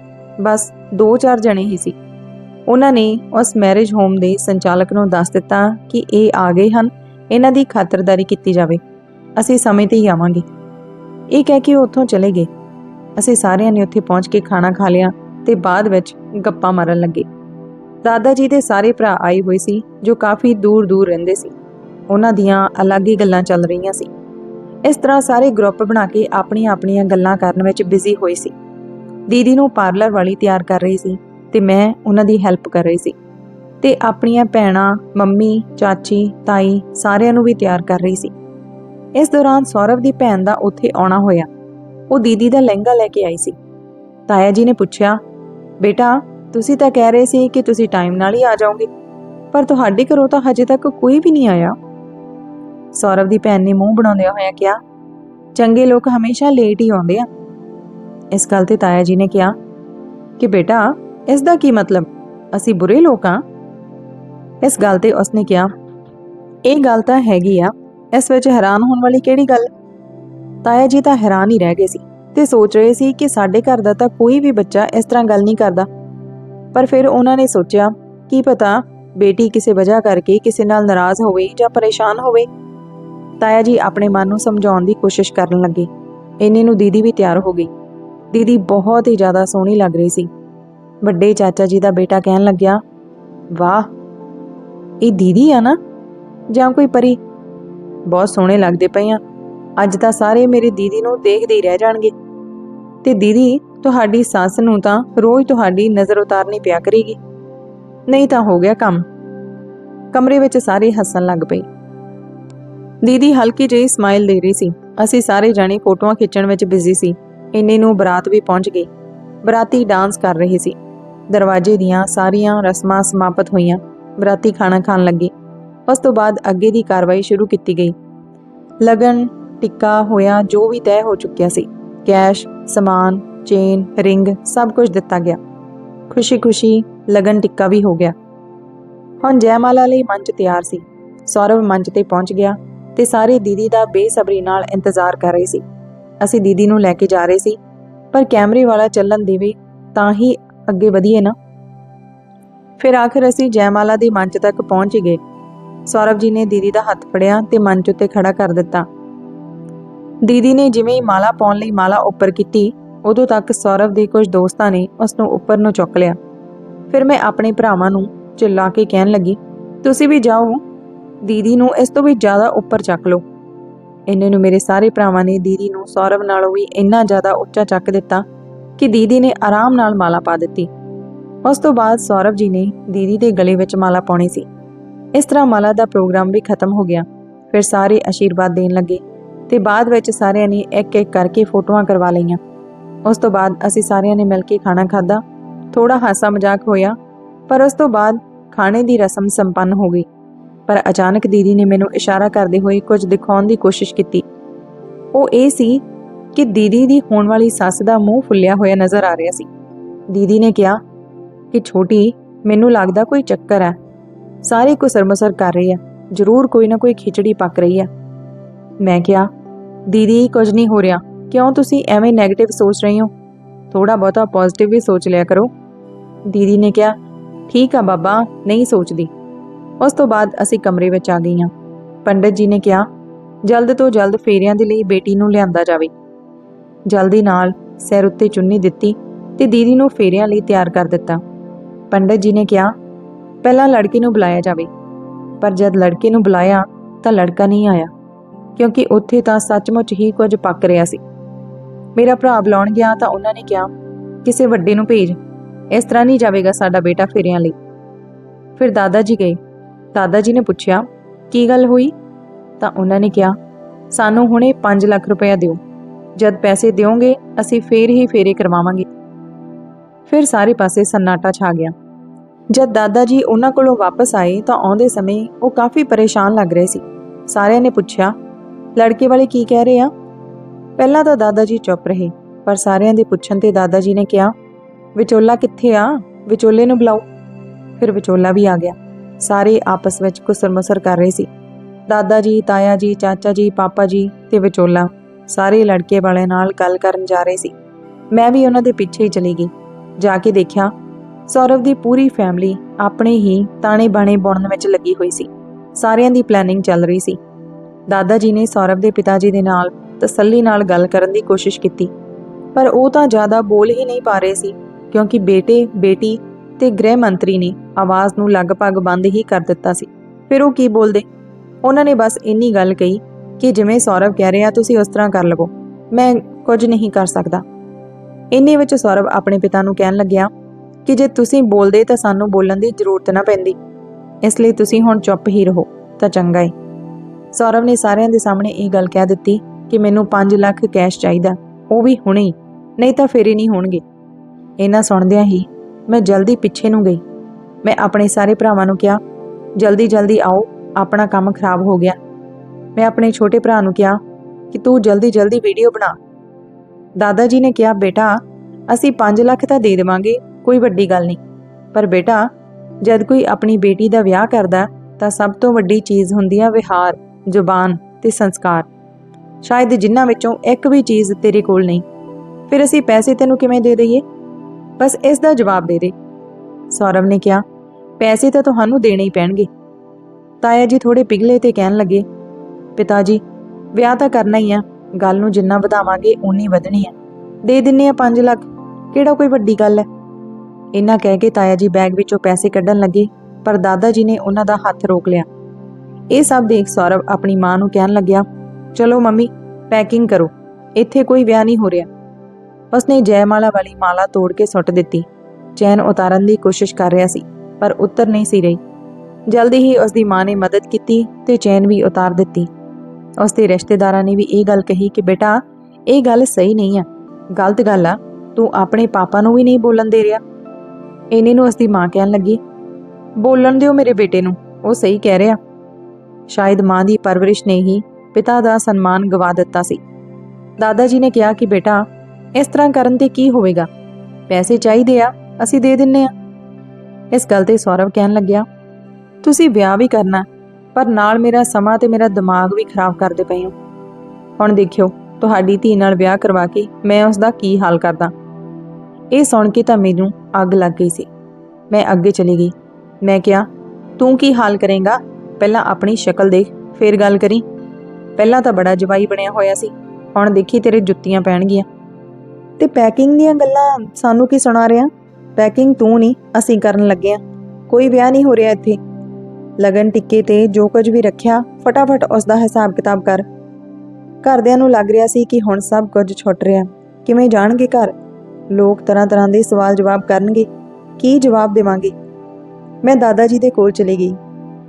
ਬਸ 2-4 ਜਣੇ ਹੀ ਸੀ। ਉਹਨਾਂ ਨੇ ਉਸ ਮੈਰਿਜ ਹੋਮ ਦੇ ਸੰਚਾਲਕ ਨੂੰ ਦੱਸ ਦਿੱਤਾ ਕਿ ਇਹ ਆ ਗਏ ਹਨ। ਇਹਨਾਂ ਦੀ ਖਾਤਰਦਾਰੀ ਕੀਤੀ ਜਾਵੇ। ਅਸੀਂ ਸਮੇਂ ਤੇ ਹੀ ਆਵਾਂਗੇ। ਇਹ ਕਹਿ ਕੇ ਉਹ ਉੱਥੋਂ ਚਲੇ ਗਏ। ਅਸੀਂ ਸਾਰਿਆਂ ਨੇ ਉੱਥੇ ਪਹੁੰਚ ਕੇ ਖਾਣਾ ਖਾ ਲਿਆ ਤੇ ਬਾਅਦ ਵਿੱਚ ਗੱਪਾਂ ਮਾਰਨ ਲੱਗੇ। ਦਾਦਾ ਜੀ ਦੇ ਸਾਰੇ ਭਰਾ ਆਏ ਹੋਏ ਸੀ, ਜੋ ਕਾਫੀ ਦੂਰ ਦੂਰ ਰਹਿੰਦੇ ਸੀ। ਉਹਨਾਂ ਦੀਆਂ ਅਲੱਗ ਹੀ ਗੱਲਾਂ ਚੱਲ ਰਹੀਆਂ ਸੀ। ਇਸ ਤਰ੍ਹਾਂ ਸਾਰੇ ਗਰੁੱਪ ਬਣਾ ਕੇ ਆਪਣੀਆਂ ਆਪਣੀਆਂ ਗੱਲਾਂ ਕਰਨ ਵਿੱਚ ਬਿਜ਼ੀ ਹੋਏ ਸੀ। ਦੀਦੀ ਨੂੰ ਪਾਰਲਰ ਵਾਲੀ ਤਿਆਰ ਕਰ ਰਹੀ ਸੀ। ਤੇ ਮੈਂ ਉਹਨਾਂ ਦੀ ਹੈਲਪ ਕਰ ਰਹੀ ਸੀ। ਤੇ ਆਪਣੀਆਂ ਭੈਣਾਂ, ਮੰਮੀ, ਚਾਚੀ, ਤਾਈ ਸਾਰਿਆਂ ਨੂੰ ਵੀ ਤਿਆਰ ਕਰ ਰਹੀ ਸੀ। ਇਸ ਦੌਰਾਨ ਸੌਰਵ ਦੀ ਭੈਣ ਦਾ ਉੱਥੇ ਆਉਣਾ ਹੋਇਆ। ਉਹ ਦੀਦੀ ਦਾ ਲਹਿੰਗਾ ਲੈ ਕੇ ਆਈ ਸੀ। ਤਾਇਆ ਜੀ ਨੇ ਪੁੱਛਿਆ, ਬੇਟਾ, ਤੁਸੀਂ ਤਾਂ ਕਹਿ ਰਹੇ ਸੀ ਕਿ ਤੁਸੀਂ ਟਾਈਮ ਨਾਲ ਹੀ ਆ ਜਾਓਗੇ, ਪਰ ਤੁਹਾਡੇ ਘਰੋਂ ਤਾਂ ਹਜੇ ਤੱਕ ਕੋਈ ਵੀ ਨਹੀਂ ਆਇਆ। ਸੌਰਵ ਦੀ ਭੈਣ ਨੇ ਮੂੰਹ ਬਣਾਉਂਦਿਆਂ ਹੋਇਆਂ ਕਿਹਾ, ਚੰਗੇ ਲੋਕ ਹਮੇਸ਼ਾ ਲੇਟ ਹੀ ਆਉਂਦੇ ਆ। ਇਸ ਗੱਲ ਤੇ ਤਾਇਆ ਜੀ ਨੇ ਕਿਹਾ ਕਿ, ਬੇਟਾ ਇਸ ਦਾ ਕੀ ਮਤਲਬ? ਅਸੀਂ ਬੁਰੇ ਲੋਕ ਆ ਇਸ ਗੱਲ ਤੇ ਉਸਨੇ ਕਿਹਾ, ਇਹ ਗੱਲ ਤਾਂ ਹੈਗੀ ਆ, ਇਸ ਵਿੱਚ ਹੈਰਾਨ ਹੋਣ ਵਾਲੀ ਕਿਹੜੀ ਗੱਲ? ਤਾਇਆ ਜੀ ਤਾਂ ਹੈਰਾਨ ਹੀ ਰਹਿ ਗਏ ਸੀ ਤੇ ਸੋਚ ਰਹੇ ਸੀ ਕਿ ਸਾਡੇ ਘਰ ਦਾ ਤਾਂ ਕੋਈ ਵੀ ਬੱਚਾ ਇਸ ਤਰ੍ਹਾਂ ਗੱਲ ਨਹੀਂ ਕਰਦਾ। ਪਰ ਫਿਰ ਉਹਨਾਂ ਨੇ ਸੋਚਿਆ, ਕੀ ਪਤਾ ਬੇਟੀ ਕਿਸੇ ਵਜ੍ਹਾ ਕਰਕੇ ਕਿਸੇ ਨਾਲ ਨਾਰਾਜ਼ ਹੋਵੇ ਜਾਂ ਪਰੇਸ਼ਾਨ ਹੋਵੇ। ਤਾਇਆ ਜੀ ਆਪਣੇ ਮਨ ਨੂੰ ਸਮਝਾਉਣ ਦੀ ਕੋਸ਼ਿਸ਼ ਕਰਨ ਲੱਗੇ। ਇੰਨੇ ਨੂੰ ਦੀਦੀ ਵੀ ਤਿਆਰ ਹੋ ਗਈ। ਦੀਦੀ ਬਹੁਤ ਹੀ ਜ਼ਿਆਦਾ ਸੋਹਣੀ ਲੱਗ ਰਹੀ ਸੀ। ਵੱਡੇ ਚਾਚਾ ਜੀ ਦਾ ਬੇਟਾ ਕਹਿਣ ਲੱਗਿਆ, ਵਾਹ, ਇਹ ਦੀਦੀ ਆ ਨਾ? ਜਾਂ ਕੋਈ ਪਰੀ? ਬਹੁਤ ਸੋਹਣੇ ਲੱਗਦੇ ਪਏ ਆ। ਅੱਜ ਤਾਂ ਸਾਰੇ ਮੇਰੇ ਦੀਦੀ ਨੂੰ ਦੇਖਦੇ ਹੀ ਰਹਿ ਜਾਣਗੇ। ਤੇ ਦੀਦੀ, ਤੁਹਾਡੀ ਸੱਸ ਨੂੰ ਤਾਂ ਰੋਜ਼ ਤੁਹਾਡੀ ਨਜ਼ਰ ਉਤਾਰਨੀ ਪਿਆ ਕਰੇਗੀ। ਨਹੀਂ ਤਾਂ ਹੋ ਗਿਆ ਕੰਮ। ਕਮਰੇ ਵਿੱਚ ਸਾਰੇ ਹੱਸਣ ਲੱਗ ਪਏ। ਦੀਦੀ ਹਲਕੀ ਜਿਹੀ ਸਮਾਈਲ ਦੇ ਰਹੀ ਸੀ। ਅਸੀਂ ਸਾਰੇ ਜਾਣੇ ਫੋਟੋਆਂ ਖਿੱਚਣ ਵਿੱਚ ਬਿਜ਼ੀ ਸੀ। ਇੰਨੇ ਨੂੰ ਬਰਾਤ ਵੀ ਪਹੁੰਚ ਗਈ। ਬਰਾਤੀ ਡਾਂਸ ਕਰ ਰਹੇ ਸੀ। ਦਰਵਾਜ਼ੇ ਦੀਆਂ ਸਾਰੀਆਂ ਰਸਮਾਂ ਸਮਾਪਤ ਹੋਈਆਂ। ਬਰਾਤੀ ਖਾਣਾ ਖਾਣ ਲੱਗੇ। ਉਸ ਤੋਂ ਬਾਅਦ ਅੱਗੇ ਦੀ ਕਾਰਵਾਈ ਸ਼ੁਰੂ ਕੀਤੀ ਗਈ। ਲਗਨ, ਟਿੱਕਾ ਹੋਇਆ, ਜੋ ਵੀ ਤੈਅ ਹੋ ਚੁੱਕਿਆ ਸੀ। ਕੈਸ਼, ਸਮਾਨ, ਚੇਨ, ਰਿੰਗ ਸਭ ਕੁਝ ਦਿੱਤਾ ਗਿਆ। ਖੁਸ਼ੀ-ਖੁਸ਼ੀ ਲਗਨ, ਟਿੱਕਾ ਵੀ ਹੋ ਗਿਆ। ਹੁਣ ਜੈਮਾਲਾ ਲਈ ਮੰਚ ਤਿਆਰ ਸੀ। ਸੌਰਵ ਮੰਚ ਤੇ ਪਹੁੰਚ ਗਿਆ ਤੇ ਸਾਰੇ ਦੀਦੀ ਦਾ ਬੇਸਬਰੀ ਨਾਲ ਇੰਤਜ਼ਾਰ ਕਰ ਰਹੇ ਸੀ। ਅਸੀਂ ਦੀਦੀ ਨੂੰ ਲੈ ਕੇ ਜਾ ਰਹੇ ਸੀ, ਪਰ ਕੈਮਰੇ ਵਾਲਾ ਚੱਲਣ ਦੇਵੇ ਤਾਂ ਹੀ ਅੱਗੇ ਵਧੀਏ ਨਾ। ਫਿਰ ਆਖਰ ਅਸੀਂ ਜੈਮਾਲਾ ਦੀ ਮੰਚ ਤੱਕ ਪਹੁੰਚ ਗਏ। ਸੌਰਵ ਜੀ ਨੇ ਦੀਦੀ ਦਾ ਹੱਥ ਫੜਿਆ ਤੇ ਮੰਚ ਉੱਤੇ ਖੜਾ ਕਰ ਦਿੱਤਾ। ਦੀਦੀ ਨੇ ਜਿਵੇਂ ਹੀ ਮਾਲਾ ਪਾਉਣ ਲਈ ਮਾਲਾ ਉੱਪਰ ਕੀਤੀ, ਉਦੋਂ ਤੱਕ ਸੌਰਵ ਦੇ ਕੁਝ ਦੋਸਤਾਂ ਨੇ ਉਸ ਨੂੰ ਉੱਪਰ ਨੂੰ ਚੁੱਕ ਲਿਆ। ਫਿਰ ਮੈਂ ਆਪਣੇ ਭਰਾਵਾਂ ਨੂੰ ਚਿੱਲਾ ਕੇ ਕਹਿਣ ਲੱਗੀ, ਤੁਸੀਂ ਵੀ ਜਾਓ, ਦੀਦੀ ਨੂੰ ਇਸ ਤੋਂ ਵੀ ਜ਼ਿਆਦਾ ਉੱਪਰ ਚੱਕ ਲਓ। ਇੰਨੇ ਨੂੰ ਮੇਰੇ ਸਾਰੇ ਭਰਾਵਾਂ ਨੇ ਦੀਦੀ ਨੂੰ ਸੌਰਵ ਨਾਲੋਂ ਵੀ ਇੰਨਾ ਜ਼ਿਆਦਾ ਉੱਚਾ ਚੱਕ ਦਿੱਤਾ ਕਿ ਦੀਦੀ ਨੇ ਆਰਾਮ ਨਾਲ ਮਾਲਾ ਪਾ ਦਿੱਤੀ। ਉਸ ਤੋਂ ਬਾਅਦ ਸੌਰਵ ਜੀ ਨੇ ਦੀਦੀ ਦੇ ਗਲੇ ਵਿੱਚ ਮਾਲਾ ਪਾਉਣੀ ਸੀ। ਇਸ ਤਰ੍ਹਾਂ ਮਾਲਾ ਦਾ ਪ੍ਰੋਗਰਾਮ ਵੀ ਖਤਮ ਹੋ ਗਿਆ। ਫਿਰ ਸਾਰੇ ਆਸ਼ੀਰਵਾਦ ਦੇਣ ਲੱਗੇ ਤੇ ਬਾਅਦ ਵਿੱਚ ਸਾਰਿਆਂ ਨੇ ਇੱਕ ਇੱਕ ਕਰਕੇ ਫੋਟੋਆਂ ਕਰਵਾ ਲਈਆਂ। ਉਸ ਤੋਂ ਬਾਅਦ ਅਸੀਂ ਸਾਰਿਆਂ ਨੇ ਮਿਲ ਕੇ ਖਾਣਾ ਖਾਧਾ। ਥੋੜਾ ਹਾਸਾ ਮਜ਼ਾਕ ਹੋਇਆ, ਪਰ ਉਸ ਤੋਂ ਬਾਅਦ ਖਾਣੇ ਦੀ ਰਸਮ ਸੰਪੰਨ ਹੋ ਗਈ। ਪਰ ਅਚਾਨਕ ਦੀਦੀ ਨੇ ਮੈਨੂੰ ਇਸ਼ਾਰਾ ਕਰਦੇ ਹੋਏ ਕੁਝ ਦਿਖਾਉਣ ਦੀ ਕੋਸ਼ਿਸ਼ ਕੀਤੀ। ਉਹ ਇਹ ਸੀ ਕਿ ਦੀਦੀ ਦੀ ਹੋਣ ਵਾਲੀ ਸੱਸ ਦਾ ਮੂੰਹ ਫੁੱਲਿਆ ਹੋਇਆ ਨਜ਼ਰ ਆ ਰਿਹਾ ਸੀ। ਦੀਦੀ ਨੇ ਕਿਹਾ ਕਿ ਛੋਟੀ, ਮੈਨੂੰ ਲੱਗਦਾ ਕੋਈ ਚੱਕਰ ਹੈ। ਸਾਰੇ ਕੁਸਰਮਸਰ ਕਰ ਰਹੀ ਹੈ। ਜ਼ਰੂਰ ਕੋਈ ਨਾ ਕੋਈ ਖਿਚੜੀ ਪੱਕ ਰਹੀ ਹੈ। ਮੈਂ ਕਿਹਾ, ਦੀਦੀ, ਕੁਝ ਨਹੀਂ ਹੋ ਰਿਹਾ। ਕਿਉਂ ਤੁਸੀਂ ਐਵੇਂ 네ਗੇਟਿਵ ਸੋਚ ਰਹੇ ਹੋ? ਥੋੜਾ ਬਹੁਤਾ ਪੋਜ਼ਿਟਿਵ ਵੀ ਸੋਚ ਲਿਆ ਕਰੋ। ਦੀਦੀ ਨੇ ਕਿਹਾ, ਠੀਕ ਆ ਬਾਬਾ, ਨਹੀਂ ਸੋਚਦੀ। ਉਸ ਤੋਂ ਬਾਅਦ ਅਸੀਂ ਕਮਰੇ ਵਿੱਚ ਆ ਗਈਆਂ। ਪੰਡਿਤ ਜੀ ਨੇ ਕਿਹਾ, ਜਲਦ ਤੋਂ ਜਲਦ ਫੇਰਿਆਂ ਦੇ ਲਈ ਬੇਟੀ ਨੂੰ ਲਿਆਂਦਾ ਜਾਵੇ। ਜਲਦੀ ਨਾਲ ਸਿਰ ਉੱਤੇ ਚੁੰਨੀ ਦਿੱਤੀ ਤੇ ਦੀਦੀ ਨੂੰ ਫੇਰਿਆਂ ਲਈ ਤਿਆਰ ਕਰ ਦਿੱਤਾ। ਪੰਡਿਤ ਜੀ ਨੇ ਕਿਹਾ, ਪਹਿਲਾਂ ਲੜਕੇ ਨੂੰ ਬੁਲਾਇਆ ਜਾਵੇ। ਪਰ ਜਦ ਲੜਕੇ ਨੂੰ ਬੁਲਾਇਆ ਤਾਂ ਲੜਕਾ ਨਹੀਂ ਆਇਆ, ਕਿਉਂਕਿ ਉੱਥੇ ਤਾਂ ਸੱਚਮੁੱਚ ਹੀ ਕੁਝ ਪੱਕ ਰਿਹਾ ਸੀ। ਮੇਰਾ ਭਰਾ ਬੁਲਾਉਣ ਗਿਆ ਤਾਂ ਉਹਨਾਂ ਨੇ ਕਿਹਾ, ਕਿਸੇ ਵੱਡੇ ਨੂੰ ਭੇਜ। ਇਸ ਤਰ੍ਹਾਂ ਨਹੀਂ ਜਾਵੇਗਾ ਸਾਡਾ ਬੇਟਾ ਫੇਰਿਆਂ ਲਈ। ਫਿਰ ਦਾਦਾ ਜੀ ਗਏ। ਦਾਦਾ ਜੀ ਨੇ ਪੁੱਛਿਆ, ਕੀ ਗੱਲ ਹੋਈ? ਤਾਂ ਉਹਨਾਂ ਨੇ ਕਿਹਾ, ਸਾਨੂੰ ਹੁਣੇ 5 ਲੱਖ ਰੁਪਇਆ ਦਿਓ। ਜਦ ਪੈਸੇ ਦਿਓਗੇ, ਅਸੀਂ ਫੇਰ ਹੀ ਫੇਰੇ ਕਰਵਾਵਾਂਗੇ। ਫਿਰ ਸਾਰੇ ਪਾਸੇ ਸੰਨਾਟਾ ਛਾ ਗਿਆ। ਜਦ ਦਾਦਾ ਜੀ ਉਹਨਾਂ ਕੋਲੋਂ ਵਾਪਸ ਆਏ ਤਾਂ ਆਉਂਦੇ ਸਮੇਂ ਉਹ ਕਾਫੀ ਪਰੇਸ਼ਾਨ ਲੱਗ ਰਹੇ ਸੀ। ਸਾਰਿਆਂ ਨੇ ਪੁੱਛਿਆ, ਲੜਕੇ ਵਾਲੇ ਕੀ ਕਹਿ ਰਹੇ ਆ? ਪਹਿਲਾਂ ਤਾਂ ਦਾਦਾ ਜੀ ਚੁੱਪ ਰਹੇ, ਪਰ ਸਾਰਿਆਂ ਦੇ ਪੁੱਛਣ ਤੇ ਦਾਦਾ ਜੀ ਨੇ ਕਿਹਾ, ਵਿਚੋਲਾ ਕਿੱਥੇ ਆ? ਵਿਚੋਲੇ ਨੂੰ ਬੁਲਾਓ। ਫਿਰ ਵਿਚੋਲਾ ਵੀ ਆ ਗਿਆ। ਸਾਰੇ ਆਪਸ ਵਿੱਚ ਕੁਸਰਮਸਰ ਕਰ ਰਹੇ ਸੀ। ਦਾਦਾ ਜੀ, ਤਾਇਆ ਜੀ, ਚਾਚਾ ਜੀ, ਪਾਪਾ ਜੀ ਤੇ ਵਿਚੋਲਾ। ਸਾਰੇ ਲੜਕੇ ਵਾਲੇ ਨਾਲ ਗੱਲ ਕਰਨ ਜਾ ਰਹੇ ਸੀ। ਮੈਂ ਵੀ ਉਹਨਾਂ ਦੇ ਪਿੱਛੇ ਹੀ ਚਲੀ ਗਈ। ਜਾ ਕੇ ਦੇਖਿਆ, ਸੌਰਵ ਦੀ ਪੂਰੀ ਫੈਮਿਲੀ ਆਪਣੇ ਹੀ ਤਾਣੇ ਬਾਣੇ ਬੁਣਨ ਵਿੱਚ ਲੱਗੀ ਹੋਈ ਸੀ। ਸਾਰਿਆਂ ਦੀ ਪਲੈਨਿੰਗ ਚੱਲ ਰਹੀ ਸੀ। ਦਾਦਾ ਜੀ ਨੇ ਸੌਰਵ ਦੇ ਪਿਤਾ ਜੀ ਦੇ ਨਾਲ ਤਸੱਲੀ ਨਾਲ ਗੱਲ ਕਰਨ ਦੀ ਕੋਸ਼ਿਸ਼ ਕੀਤੀ। ਪਰ ਉਹ ਤਾਂ ਜ਼ਿਆਦਾ ਬੋਲ ਹੀ ਨਹੀਂ ਪਾ ਰਹੇ ਸੀ, ਕਿਉਂਕਿ ਬੇਟੇ, ਬੇਟੀ ਤੇ ਗ੍ਰਹਿ ਮੰਤਰੀ ਨੇ ਆਵਾਜ਼ ਨੂੰ ਲਗਭਗ ਬੰਦ ਹੀ ਕਰ ਦਿੱਤਾ ਸੀ। ਫਿਰ ਉਹ ਕੀ ਬੋਲਦੇ? ਉਹਨਾਂ ਨੇ ਬਸ ਇੰਨੀ ਗੱਲ ਕਹੀ ਕਿ ਜਿਵੇਂ ਸੌਰਵ ਕਹਿ ਰਿਹਾ, ਤੁਸੀਂ ਉਸ ਤਰ੍ਹਾਂ ਕਰ ਲਵੋ। ਮੈਂ ਕੁਝ ਨਹੀਂ ਕਰ ਸਕਦਾ। ਇੰਨੇ ਵਿੱਚ ਸੌਰਵ ਆਪਣੇ ਪਿਤਾ ਨੂੰ ਕਹਿਣ ਲੱਗਿਆ ਕਿ ਜੇ ਤੁਸੀਂ ਬੋਲਦੇ ਤਾਂ ਸਾਨੂੰ ਬੋਲਣ ਦੀ ਜ਼ਰੂਰਤ ਨਾ ਪੈਂਦੀ। ਇਸ ਲਈ ਤੁਸੀਂ ਹੁਣ ਚੁੱਪ ਹੀ ਰਹੋ, ਤਾਂ ਚੰਗਾ ਏ। ਸੌਰਵ ਨੇ ਸਾਰਿਆਂ ਦੇ ਸਾਹਮਣੇ ਇਹ ਗੱਲ ਕਹਿ ਦਿੱਤੀ ਕਿ ਮੈਨੂੰ 5 ਲੱਖ ਕੈਸ਼ ਚਾਹੀਦਾ, ਉਹ ਵੀ ਹੁਣੇ ਹੀ ਨਹੀਂ ਤਾਂ ਫੇਰੇ ਨਹੀਂ ਹੋਣਗੇ। ਇਹਨਾਂ ਸੁਣਦਿਆਂ ਹੀ ਮੈਂ ਜਲਦੀ ਪਿੱਛੇ ਨੂੰ ਗਈ। ਮੈਂ ਆਪਣੇ ਸਾਰੇ ਭਰਾਵਾਂ ਨੂੰ ਕਿਹਾ ਜਲਦੀ ਜਲਦੀ ਆਓ, ਆਪਣਾ ਕੰਮ ਖਰਾਬ ਹੋ ਗਿਆ। ਮੈਂ ਆਪਣੇ ਛੋਟੇ ਭਰਾ ਨੂੰ ਕਿਹਾ ਕਿ ਤੂੰ ਜਲਦੀ ਜਲਦੀ ਵੀਡੀਓ ਬਣਾ। ਦਾਦਾ ਜੀ ਨੇ ਕਿਹਾ, ਬੇਟਾ, ਅਸੀਂ 5 ਲੱਖ ਤਾਂ ਦੇ ਦੇਵਾਂਗੇ, ਕੋਈ ਵੱਡੀ ਗੱਲ ਨਹੀਂ। ਪਰ ਬੇਟਾ, ਜਦ ਕੋਈ ਆਪਣੀ ਬੇਟੀ ਦਾ ਵਿਆਹ ਕਰਦਾ, ਤਾਂ ਸਭ ਤੋਂ ਵੱਡੀ ਚੀਜ਼ ਹੁੰਦੀ ਆ ਵਿਹਾਰ, ਜ਼ੁਬਾਨ ਤੇ ਸੰਸਕਾਰ। ਸ਼ਾਇਦ ਜਿਨ੍ਹਾਂ ਵਿੱਚੋਂ ਇੱਕ ਵੀ ਚੀਜ਼ ਤੇਰੇ ਕੋਲ ਨਹੀਂ। ਫਿਰ ਅਸੀਂ ਪੈਸੇ ਤੈਨੂੰ ਕਿਵੇਂ ਦੇ ਦਈਏ? ਬਸ ਇਸ ਦਾ ਜਵਾਬ ਦੇ ਦੇ। ਸੌਰਵ ਨੇ ਕਿਹਾ, ਪੈਸੇ ਤਾਂ ਤੁਹਾਨੂੰ ਦੇਣੇ ਹੀ ਪੈਣਗੇ। ਤਾਇਆ ਜੀ ਥੋੜੇ ਪਿਘਲੇ ਤੇ ਕਹਿਣ ਲੱਗੇ ਪਿਤਾ ਜੀ, ਵਿਆਹ ਤਾਂ ਕਰਨਾ ਹੀ ਆ, ਗੱਲ ਨੂੰ ਜਿੰਨਾ ਵਧਾਵਾਂਗੇ ਓਨੀ ਵਧਣੀ ਆ। ਦੇ ਦਿੰਨੇ ਆ 5 ਲੱਖ, ਕਿਹੜਾ ਕੋਈ ਵੱਡੀ ਗੱਲ ਹੈ ਇਹਨਾਂ ਕਹਿ ਕੇ ਤਾਇਆ ਜੀ ਬੈਗ ਵਿੱਚੋਂ ਪੈਸੇ ਕੱਢਣ ਲੱਗੇ, ਪਰ ਦਾਦਾ ਜੀ ਨੇ ਉਹਨਾਂ ਦਾ ਹੱਥ ਰੋਕ ਲਿਆ। ਇਹ ਸਭ ਦੇਖ ਸੌਰਵ ਆਪਣੀ ਮਾਂ ਨੂੰ ਕਹਿਣ ਲੱਗਿਆ, ਚਲੋ ਮੰਮੀ, ਪੈਕਿੰਗ ਕਰੋ, ਇੱਥੇ ਕੋਈ ਵਿਆਹ ਨਹੀਂ ਹੋ ਰਿਹਾ। ਉਸਨੇ ਜੈਮਾਲਾ ਵਾਲੀ ਮਾਲਾ ਤੋੜ ਕੇ ਸੁੱਟ ਦਿੱਤੀ। ਚੈਨ ਉਤਾਰਨ ਦੀ ਕੋਸ਼ਿਸ਼ ਕਰ ਰਿਹਾ ਸੀ, ਪਰ ਉੱਤਰ ਨਹੀਂ ਸੀ ਰਹੀ। ਜਲਦੀ ਹੀ ਉਸ ਦੀ ਮਾਂ ਨੇ ਮਦਦ ਕੀਤੀ ਤੇ ਚੈਨ ਵੀ ਉਤਾਰ ਦਿੱਤੀ। ਉਸ ਦੇ ਰਿਸ਼ਤੇਦਾਰਾਂ ਨੇ ਵੀ ਇਹ ਗੱਲ ਕਹੀ ਕਿ ਬੇਟਾ, ਇਹ ਗੱਲ ਸਹੀ ਨਹੀਂ ਆ। ਗਲਤ ਗੱਲ ਆ, ਤੂੰ ਆਪਣੇ ਪਾਪਾ ਨੂੰ ਵੀ ਨਹੀਂ ਬੋਲਣ ਦੇ ਰਿਹਾ। ਇਹਨੇ ਨੂੰ ਉਸ ਦੀ ਮਾਂ ਕਹਿਣ ਲੱਗੀ, ਬੋਲਣ ਦਿਓ ਮੇਰੇ ਬੇਟੇ ਨੂੰ, ਉਹ ਸਹੀ ਕਹਿ ਰਿਹਾ। ਸ਼ਾਇਦ ਮਾਂ ਦੀ ਪਰਵਰਿਸ਼ ਨੇ ਹੀ ਪਿਤਾ ਦਾ ਸਨਮਾਨ ਗਵਾ ਦਿੱਤਾ ਸੀ। ਦਾਦਾ ਜੀ ਨੇ ਕਿਹਾ ਕਿ ਬੇਟਾ, ਇਸ ਤਰ੍ਹਾਂ ਕਰਨ ਤੇ ਕੀ ਹੋਵੇਗਾ? ਪੈਸੇ ਚਾਹੀਦੇ ਆ, ਅਸੀਂ ਦੇ ਦਿੰਨੇ ਆ। ਇਸ ਗੱਲ ਤੇ ਸੌਰਵ ਕਹਿਣ ਲੱਗਿਆ, ਤੁਸੀਂ ਵਿਆਹ ਵੀ ਕਰਨਾ ਪਰ ਨਾਲ ਮੇਰਾ ਸਮਾਂ ਤੇ ਮੇਰਾ ਦਿਮਾਗ ਵੀ ਖਰਾਬ ਕਰਦੇ ਪਏ ਹੋ। ਹੁਣ ਦੇਖਿਓ, ਤੁਹਾਡੀ ਧੀ ਨਾਲ ਵਿਆਹ ਕਰਵਾ ਕੇ ਮੈਂ ਉਸ ਦਾ ਕੀ ਹਾਲ ਕਰਦਾ। ਇਹ ਸੁਣ ਕੇ ਤਾਂ ਮੈਨੂੰ ਅੱਗ ਲੱਗ ਗਈ ਸੀ। ਮੈਂ ਅੱਗੇ ਚਲੀ ਗਈ। ਮੈਂ ਕਿਹਾ, ਤੂੰ ਕੀ ਹਾਲ ਕਰੇਂਗਾ? ਪਹਿਲਾਂ ਆਪਣੀ ਸ਼ਕਲ ਦੇਖ, ਫੇਰ ਗੱਲ ਕਰੀ। ਪਹਿਲਾਂ ਤਾਂ ਬੜਾ ਜਵਾਈ ਬਣਿਆ ਹੋਇਆ ਸੀ। ਹੁਣ ਦੇਖੀ ਤੇਰੇ ਜੁੱਤੀਆਂ ਪੈਣਗੀਆਂ। ਤੇ ਪੈਕਿੰਗ ਦੀਆਂ ਗੱਲਾਂ ਸਾਨੂੰ ਕੀ ਸੁਣਾ ਰਿਹਾ? ਪੈਕਿੰਗ ਤੂੰ ਨਹੀਂ ਅਸੀਂ ਕਰਨ ਲੱਗੇ ਆ ਕੋਈ ਵਿਆਹ ਨਹੀਂ ਹੋ ਰਿਹਾ ਇੱਥੇ। ਲਗਨ ਟਿੱਕੇ ਤੇ ਜੋ ਕੁਝ ਵੀ ਰੱਖਿਆ, ਫਟਾਫਟ ਉਸ ਦਾ ਹਿਸਾਬ ਕਿਤਾਬ ਕਰ। ਘਰਦਿਆਂ ਨੂੰ ਲੱਗ ਰਿਹਾ ਸੀ ਕਿ ਹੁਣ ਸਭ ਕੁਝ ਛੁੱਟ ਰਿਹਾ। ਕਿਵੇਂ ਜਾਣਗੇ ਘਰ? ਲੋਕ ਤਰ੍ਹਾਂ ਤਰ੍ਹਾਂ ਦੇ ਸਵਾਲ ਜਵਾਬ ਕਰਨਗੇ। ਕੀ ਜਵਾਬ ਦੇਵਾਂਗੇ? ਮੈਂ ਦਾਦਾ ਜੀ ਦੇ ਕੋਲ ਚਲੀ ਗਈ।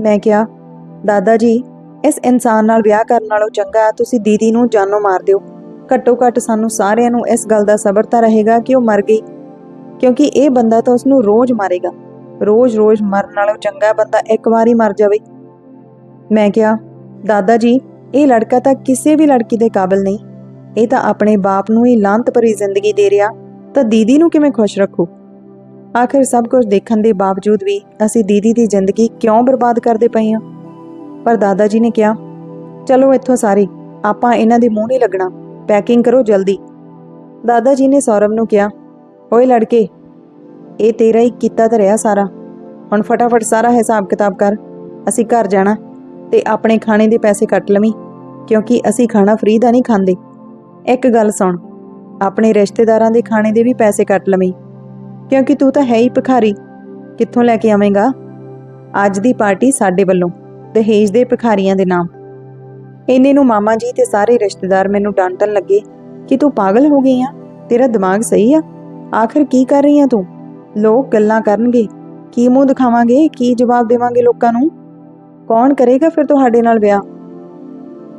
ਮੈਂ ਕਿਹਾ ਦਾਦਾ ਜੀ ਇਸ ਇਨਸਾਨ ਨਾਲ ਵਿਆਹ ਕਰਨ ਨਾਲੋਂ ਚੰਗਾ ਤੁਸੀਂ ਦੀਦੀ ਨੂੰ ਜਾਨੋਂ ਮਾਰ ਦਿਓ। ਘੱਟੋ ਘੱਟ ਸਾਨੂੰ ਸਾਰਿਆਂ ਨੂੰ ਇਸ ਗੱਲ ਦਾ ਸਬਰ ਤਾਂ ਰਹੇਗਾ ਕਿ ਉਹ ਮਰ ਗਈ, ਕਿਉਂਕਿ ਇਹ ਬੰਦਾ ਤਾਂ ਉਸ ਨੂੰ ਰੋਜ਼ ਮਾਰੇਗਾ। ਰੋਜ਼-ਰੋਜ਼ ਮਰਨ ਨਾਲੋਂ ਚੰਗਾ ਬੰਦਾ ਇੱਕ ਵਾਰ ਹੀ ਮਰ ਜਾਵੇ। ਮੈਂ ਕਿਹਾ, ਦਾਦਾ ਜੀ, ਇਹ ਲੜਕਾ ਤਾਂ ਕਿਸੇ ਵੀ ਲੜਕੀ ਦੇ ਕਾਬਿਲ ਨਹੀਂ। ਇਹ ਤਾਂ ਆਪਣੇ ਬਾਪ ਨੂੰ ਹੀ ਲਾਂਤ ਭਰੀ ਜ਼ਿੰਦਗੀ ਦੇ ਰਿਹਾ। ਤਾਂ ਦੀਦੀ ਨੂੰ ਕਿਵੇਂ ਖੁਸ਼ ਰੱਖੂ? ਆਖਿਰ ਸਭ ਕੁਝ ਦੇਖਣ ਦੇ ਬਾਵਜੂਦ ਵੀ ਅਸੀਂ ਦੀਦੀ ਦੀ ਜ਼ਿੰਦਗੀ ਕਿਉਂ ਬਰਬਾਦ ਕਰਦੇ ਪਏ ਹਾਂ? ਪਰ ਦਾਦਾ ਜੀ ਨੇ ਕਿਹਾ, ਚਲੋ ਇੱਥੋਂ ਸਾਰੀ, ਆਪਾਂ ਇਹਨਾਂ ਦੇ ਮੂੰਹ ਨਹੀਂ ਲੱਗਣਾ। ਪੈਕਿੰਗ ਕਰੋ ਜਲਦੀ। ਦਾਦਾ ਜੀ ਨੇ ਸੌਰਵ ਨੂੰ ਕਿਹਾ, ਓਏ ਲੜਕੇ ਇਹ ਤੇਰਾ ਹੀ ਕੀਤਾ ਤਾਂ ਰਿਹਾ ਸਾਰਾ। ਹੁਣ ਫਟਾਫਟ ਸਾਰਾ ਹਿਸਾਬ ਕਿਤਾਬ ਕਰ। ਅਸੀਂ ਘਰ ਜਾਣਾ ਤੇ ਆਪਣੇ ਖਾਣੇ ਦੇ ਪੈਸੇ ਕੱਟ ਲਵੀਂ, ਕਿਉਂਕਿ ਅਸੀਂ ਖਾਣਾ ਫ੍ਰੀ ਦਾ ਨਹੀਂ ਖਾਂਦੇ। ਇੱਕ ਗੱਲ ਸੁਣ, ਆਪਣੇ ਰਿਸ਼ਤੇਦਾਰਾਂ ਦੇ ਖਾਣੇ ਦੇ ਵੀ ਪੈਸੇ ਕੱਟ ਲਵੀਂ, ਕਿਉਂਕਿ ਤੂੰ ਤਾਂ ਹੈ ਹੀ ਭਿਖਾਰੀ। ਕਿੱਥੋਂ ਲੈ ਕੇ ਆਵੇਂਗਾ? ਅੱਜ ਦੀ ਪਾਰਟੀ ਸਾਡੇ ਵੱਲੋਂ, ਦਹੇਜ ਦੇ ਭਿਖਾਰੀਆਂ ਦੇ ਨਾਮ। ਇੰਨੇ ਨੂੰ ਮਾਮਾ ਜੀ ਤੇ ਸਾਰੇ ਰਿਸ਼ਤੇਦਾਰ ਮੈਨੂੰ ਡਾਂਟਣ ਲੱਗੇ ਕਿ ਤੂੰ ਪਾਗਲ ਹੋ ਗਈ ਆ? ਤੇਰਾ ਦਿਮਾਗ ਸਹੀ ਆ? ਆਖਰ ਕੀ ਕਰ ਰਹੀ ਆ ਤੂੰ? ਲੋਕ ਗੱਲਾਂ ਕਰਨਗੇ। ਕੀ ਮੂੰਹ ਦਿਖਾਵਾਂਗੇ? ਕੀ ਜਵਾਬ ਦੇਵਾਂਗੇ ਲੋਕਾਂ ਨੂੰ? ਕੌਣ ਕਰੇਗਾ ਫਿਰ ਤੁਹਾਡੇ ਨਾਲ ਵਿਆਹ?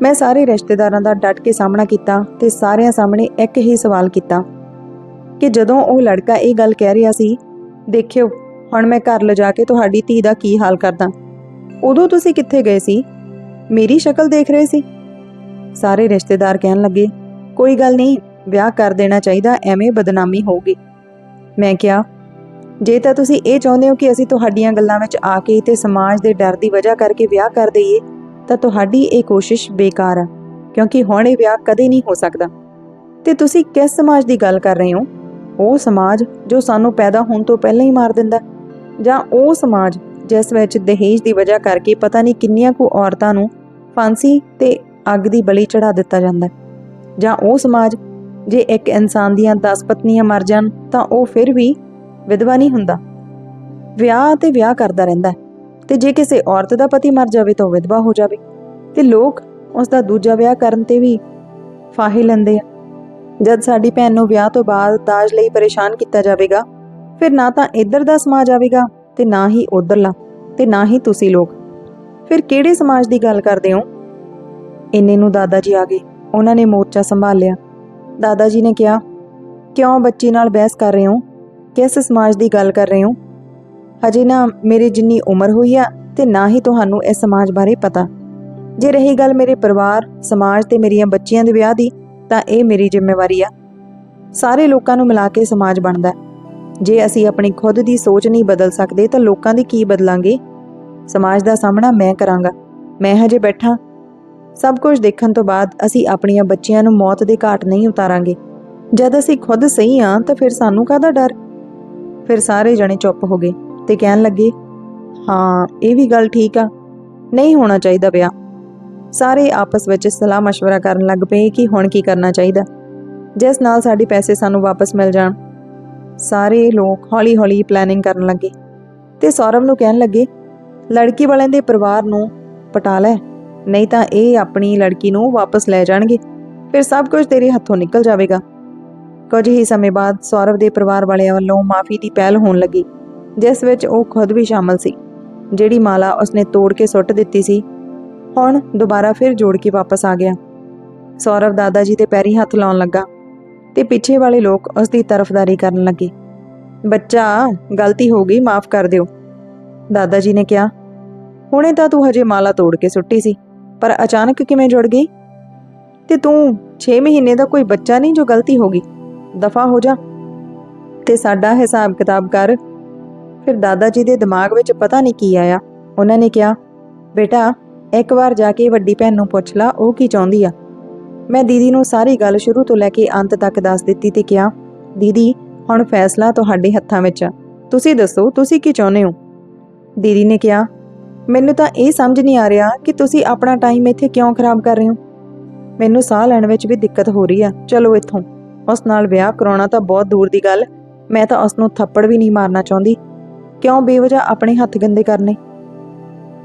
ਮੈਂ ਸਾਰੇ ਰਿਸ਼ਤੇਦਾਰਾਂ ਦਾ ਡਟ ਕੇ ਸਾਹਮਣਾ ਕੀਤਾ ਤੇ ਸਾਰਿਆਂ ਸਾਹਮਣੇ ਇੱਕ ਹੀ ਸਵਾਲ ਕੀਤਾ ਕਿ ਜਦੋਂ ਉਹ ਲੜਕਾ ਇਹ ਗੱਲ ਕਹਿ ਰਿਹਾ ਸੀ, ਦੇਖਿਓ, ਹੁਣ ਮੈਂ ਘਰ ਲਿਜਾ ਕੇ ਤੁਹਾਡੀ ਧੀ ਦਾ ਕੀ ਹਾਲ ਕਰਦਾ? ਉਦੋਂ ਤੁਸੀਂ ਕਿੱਥੇ ਗਏ ਸੀ? ਮੇਰੀ ਸ਼ਕਲ ਦੇਖ ਰਹੇ ਸੀ? ਸਾਰੇ ਰਿਸ਼ਤੇਦਾਰ ਕਹਿਣ ਲੱਗੇ, ਕੋਈ ਗੱਲ ਨਹੀਂ, ਵਿਆਹ ਕਰ ਦੇਣਾ ਚਾਹੀਦਾ, ਐਵੇਂ ਬਦਨਾਮੀ ਹੋਊਗੀ। ਮੈਂ ਕਿਹਾ ਜੇ ਤਾਂ ਤੁਸੀਂ ਇਹ ਚਾਹੁੰਦੇ ਹੋ ਕਿ ਅਸੀਂ ਤੁਹਾਡੀਆਂ ਗੱਲਾਂ ਵਿੱਚ ਆ ਕੇ ਤੇ ਸਮਾਜ ਦੇ ਡਰ ਦੀ ਵਜ੍ਹਾ ਕਰਕੇ ਵਿਆਹ ਕਰ ਦਈਏ, ਤਾਂ ਤੁਹਾਡੀ ਇਹ ਕੋਸ਼ਿਸ਼ ਬੇਕਾਰ ਆ, ਕਿਉਂਕਿ ਹੁਣ ਇਹ ਵਿਆਹ ਕਦੇ ਨਹੀਂ ਹੋ ਸਕਦਾ। ਤੇ ਤੁਸੀਂ ਕਿਸ ਸਮਾਜ ਦੀ ਗੱਲ ਕਰ ਰਹੇ ਹੋ? ਉਹ ਸਮਾਜ ਜੋ ਸਾਨੂੰ ਪੈਦਾ ਹੋਣ ਤੋਂ ਪਹਿਲਾਂ ਹੀ ਮਾਰ ਦਿੰਦਾ ਜਾਂ ਉਹ ਸਮਾਜ ਜਿਸ ਵਿੱਚ ਦਹੇਜ ਦੀ ਵਜ੍ਹਾ ਕਰਕੇ ਪਤਾ ਨਹੀਂ ਕਿੰਨੀਆਂ ਕੁ ਔਰਤਾਂ ਨੂੰ ਫਾਂਸੀ ਤੇ ਅੱਗ ਦੀ ਬਲੀ ਚੜਾ ਦਿੱਤਾ ਜਾਂਦਾ ਜਾਂ ਉਹ ਸਮਾਜ ਜੇ ਇੱਕ ਇਨਸਾਨ ਦੀਆਂ 10 ਪਤਨੀਆਂ ਮਰ ਜਾਣ, ਤਾਂ ਉਹ ਫਿਰ ਵੀ ਵਿਧਵਾ ਨਹੀਂ ਹੁੰਦਾ। ਵਿਆਹ ਤੇ ਵਿਆਹ ਕਰਦਾ ਰਹਿੰਦਾ ਤੇ ਜੇ ਕਿਸੇ ਔਰਤ ਦਾ ਪਤੀ ਮਰ ਜਾਵੇ ਤਾਂ ਉਹ ਵਿਧਵਾ ਹੋ ਜਾਵੇ। ਤੇ ਲੋਕ ਉਸ ਦਾ ਦੂਜਾ ਵਿਆਹ ਕਰਨ ਤੇ ਵੀ ਫਾਹੇ ਲੈਂਦੇ ਆ। ਜਦ ਸਾਡੀ ਭੈਣ ਨੂੰ ਵਿਆਹ ਤੋਂ ਬਾਅਦ ਦਾਜ ਲਈ ਪਰੇਸ਼ਾਨ ਕੀਤਾ ਜਾਵੇਗਾ, ਫਿਰ ਨਾ ਤਾਂ ਇੱਧਰ ਦਾ ਸਮਾਜ ਆਵੇਗਾ ਤੇ ਨਾ ਹੀ ਉਧਰਲਾ ਤੇ ਨਾ ਹੀ ਤੁਸੀਂ ਲੋਕ। ਫਿਰ ਕਿਹੜੇ ਸਮਾਜ ਦੀ ਗੱਲ ਕਰਦੇ ਹੋ? ਇੰਨੇ ਨੂੰ ਦਾਦਾ ਜੀ ਆ ਗਏ, ਉਹਨਾਂ ਨੇ ਮੋਰਚਾ ਸੰਭਾਲ ਲਿਆ ਦਾਦਾ ਜੀ ਨੇ ਕਿਹਾ, ਕਿਉਂ ਬੱਚੀ ਨਾਲ ਬਹਿਸ ਕਰ ਰਹੇ ਹੋ? ਕਿਸ ਸਮਾਜ ਦੀ ਗੱਲ ਕਰ ਰਹੇ ਹੋ? ਹਜੇ ਨਾ ਮੇਰੀ ਜਿੰਨੀ ਉਮਰ ਹੋਈ ਆ ਤੇ ਨਾ ਹੀ ਤੁਹਾਨੂੰ ਇਸ ਸਮਾਜ ਬਾਰੇ ਪਤਾ। ਜੇ ਰਹੀ ਗੱਲ ਮੇਰੇ ਪਰਿਵਾਰ, ਸਮਾਜ ਤੇ ਮੇਰੀਆਂ ਬੱਚੀਆਂ ਦੇ ਵਿਆਹ ਦੀ, ਤਾਂ ਇਹ ਮੇਰੀ ਜ਼ਿੰਮੇਵਾਰੀ ਆ। ਸਾਰੇ ਲੋਕਾਂ ਨੂੰ ਮਿਲਾ ਕੇ ਸਮਾਜ ਬਣਦਾ ਜੇ ਅਸੀਂ ਆਪਣੀ ਖੁਦ ਦੀ ਸੋਚ ਨਹੀਂ ਬਦਲ ਸਕਦੇ, ਤਾਂ ਲੋਕਾਂ ਦੀ ਕੀ ਬਦਲਾਂਗੇ? ਸਮਾਜ ਦਾ ਸਾਹਮਣਾ ਮੈਂ ਕਰਾਂਗਾ। ਮੈਂ ਹਜੇ ਬੈਠਾ। ਸਭ ਕੁਝ ਦੇਖਣ ਤੋਂ ਬਾਅਦ ਅਸੀਂ ਆਪਣੀਆਂ ਬੱਚੀਆਂ ਨੂੰ ਮੌਤ ਦੇ ਘਾਟ ਨਹੀਂ ਉਤਾਰਾਂਗੇ। ਜਦ ਅਸੀਂ ਖੁਦ ਸਹੀ ਹਾਂ, ਤਾਂ ਫਿਰ ਸਾਨੂੰ ਕਾਹਦਾ ਡਰ? ਫਿਰ ਸਾਰੇ ਜਣੇ ਚੁੱਪ ਹੋ ਗਏ ਤੇ ਕਹਿਣ ਲੱਗੇ, ਹਾਂ, ਇਹ ਵੀ ਗੱਲ ਠੀਕ ਆ। ਨਹੀਂ ਹੋਣਾ ਚਾਹੀਦਾ ਵਿਆਹ ਸਾਰੇ ਆਪਸ ਵਿੱਚ ਸਲਾਹ مشਵਰਾ ਕਰਨ ਲੱਗ ਪਏ ਕਿ ਹੁਣ ਕੀ ਕਰਨਾ ਚਾਹੀਦਾ। ਜਿਸ ਨਾਲ ਸਾਡੇ ਪੈਸੇ ਸਾਨੂੰ ਵਾਪਸ ਮਿਲ ਜਾਣ। ਸਾਰੇ ਲੋਕ ਹੌਲੀ-ਹੌਲੀ ਪਲੈਨਿੰਗ ਕਰਨ ਲੱਗੇ ਤੇ ਸੌਰਵ ਨੂੰ ਕਹਿਣ ਲੱਗੇ, ਲੜਕੀ ਵਾਲਿਆਂ ਦੇ ਪਰਿਵਾਰ ਨੂੰ ਪਟਾ ਲੈ, ਨਹੀਂ ਤਾਂ ਇਹ ਆਪਣੀ ਲੜਕੀ ਨੂੰ ਵਾਪਸ ਲੈ ਜਾਣਗੇ। ਫਿਰ ਸਭ ਕੁਝ ਤੇਰੇ ਹੱਥੋਂ ਨਿਕਲ ਜਾਵੇਗਾ। ਕੁਝ ਹੀ ਸਮੇਂ ਬਾਅਦ ਸੌਰਵ ਦੇ ਪਰਿਵਾਰ ਵਾਲਿਆਂ ਵੱਲੋਂ ਮਾਫੀ ਦੀ ਪਹਿਲ ਹੋਣ ਲੱਗੀ, ਜਿਸ ਵਿੱਚ ਉਹ ਖੁਦ ਵੀ ਸ਼ਾਮਲ ਸੀ, ਜਿਹੜੀ ਮਾਲਾ ਉਸਨੇ ਤੋੜ ਕੇ ਸੁੱਟ ਦਿੱਤੀ ਸੀ। ਹੁਣ ਦੁਬਾਰਾ ਫਿਰ ਜੋੜ ਕੇ ਵਾਪਸ ਆ ਗਿਆ। ਸੌਰਵ ਦਾਦਾ ਜੀ ਦੇ ਪੈਰੀ ਹੱਥ ਲਾਉਣ ਲੱਗਾ ਤੇ ਪਿੱਛੇ ਵਾਲੇ ਲੋਕ ਉਸ ਦੀ ਤਰਫਦਾਰੀ ਕਰਨ ਲੱਗੇ। ਬੱਚਾ, ਗਲਤੀ ਹੋ ਗਈ, ਮਾਫ ਕਰ ਦਿਓ। ਦਾਦਾ ਜੀ ਨੇ ਕਿਹਾ, ਹੁਣੇ ਤਾਂ ਤੂੰ ਹਜੇ ਮਾਲਾ ਤੋੜ ਕੇ ਸੁੱਟੀ ਸੀ, ਪਰ ਅਚਾਨਕ ਕਿਵੇਂ ਜੁੜ ਗਈ? ਤੇ ਤੂੰ 6 ਮਹੀਨੇ ਦਾ ਕੋਈ ਬੱਚਾ ਨਹੀਂ ਜੋ ਗਲਤੀ ਹੋ ਗਈ? ਦਫਾ ਹੋ ਜਾ ਤੇ ਸਾਡਾ ਹਿਸਾਬ ਕਿਤਾਬ ਕਰ। ਫਿਰ ਦਾਦਾ ਜੀ ਦੇ ਦਿਮਾਗ ਵਿੱਚ ਪਤਾ ਨਹੀਂ ਕੀ ਆਇਆ। ਉਹਨਾਂ ਨੇ ਕਿਹਾ, ਬੇਟਾ, ਇੱਕ ਵਾਰ ਜਾ ਕੇ ਵੱਡੀ ਭੈਣ ਨੂੰ ਪੁੱਛ ਲਾ, ਉਹ ਕੀ ਚਾਹੁੰਦੀ ਆ? ਮੈਂ ਦੀਦੀ ਨੂੰ ਸਾਰੀ ਗੱਲ ਸ਼ੁਰੂ ਤੋਂ ਲੈ ਕੇ ਅੰਤ ਤੱਕ ਦੱਸ ਦਿੱਤੀ ਤੇ ਕਿਹਾ, ਦੀਦੀ, ਹੁਣ ਫੈਸਲਾ ਤੁਹਾਡੇ ਹੱਥਾਂ ਵਿੱਚ ਆ। ਤੁਸੀਂ ਦੱਸੋ, ਤੁਸੀਂ ਕੀ ਚਾਹੁੰਦੇ ਹੋ? ਦੀਦੀ ਨੇ ਕਿਹਾ, ਮੈਨੂੰ ਤਾਂ ਇਹ ਸਮਝ ਨਹੀਂ ਆ ਰਿਹਾ ਕਿ ਤੁਸੀਂ ਆਪਣਾ ਟਾਈਮ ਇੱਥੇ ਕਿਉਂ ਖਰਾਬ ਕਰ ਰਹੇ ਹੋ। ਮੈਨੂੰ ਸਾਹ ਲੈਣ ਵਿੱਚ ਵੀ ਦਿੱਕਤ ਹੋ ਰਹੀ ਆ। ਚਲੋ ਇੱਥੋਂ। ਉਸ ਨਾਲ ਵਿਆਹ ਕਰਾਉਣਾ ਤਾਂ ਬਹੁਤ ਦੂਰ ਦੀ ਗੱਲ। ਮੈਂ ਤਾਂ ਉਸ ਨੂੰ ਥੱਪੜ ਵੀ ਨਹੀਂ ਮਾਰਨਾ ਚਾਹੁੰਦੀ। ਕਿਉਂ ਬੇਵਜ੍ਹਾ ਆਪਣੇ ਹੱਥ ਗੰਦੇ ਕਰਨੇ?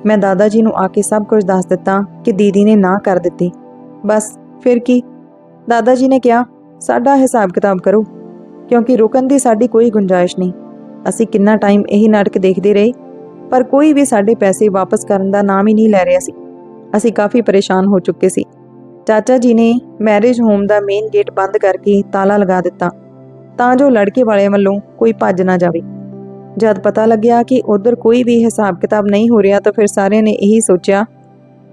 ਮੈਂ ਦਾਦਾ ਜੀ ਨੂੰ ਆ ਕੇ ਸਭ ਕੁਝ ਦੱਸ ਦਿੱਤਾ ਕਿ ਦੀਦੀ ਨੇ ਨਾ ਕਰ ਦਿੱਤੀ। ਬਸ, ਫਿਰ ਕੀ? ਦਾਦਾ ਜੀ ਨੇ ਕਿਹਾ, ਸਾਡਾ ਹਿਸਾਬ ਕਿਤਾਬ ਕਰੋ, ਕਿਉਂਕਿ ਰੁਕਣ ਦੀ ਸਾਡੀ ਕੋਈ ਗੁੰਜਾਇਸ਼ ਨਹੀਂ। ਅਸੀਂ ਕਿੰਨਾ ਟਾਈਮ ਇਹੀ ਨਾਟਕ ਦੇਖਦੇ ਰਹੇ, ਪਰ ਕੋਈ ਵੀ ਸਾਡੇ ਪੈਸੇ ਵਾਪਸ ਕਰਨ ਦਾ ਨਾਮ ਹੀ ਨਹੀਂ ਲੈ ਰਿਹਾ ਸੀ। ਅਸੀਂ ਕਾਫੀ ਪਰੇਸ਼ਾਨ ਹੋ ਚੁੱਕੇ ਸੀ। ਚਾਚਾ ਜੀ ਨੇ ਮੈਰਿਜ ਹੋਮ ਦਾ ਮੇਨ ਗੇਟ ਬੰਦ ਕਰਕੇ ਤਾਲਾ ਲਗਾ ਦਿੱਤਾ ਤਾਂ ਜੋ ਲੜਕੇ ਵਾਲਿਆਂ ਵੱਲੋਂ ਕੋਈ ਭੱਜ ਨਾ ਜਾਵੇ। ਜਦ ਪਤਾ ਲੱਗਿਆ ਕਿ ਉਧਰ ਕੋਈ ਵੀ ਹਿਸਾਬ ਕਿਤਾਬ ਨਹੀਂ ਹੋ ਰਿਹਾ ਤਾਂ ਫਿਰ ਸਾਰਿਆਂ ਨੇ ਇਹੀ ਸੋਚਿਆ,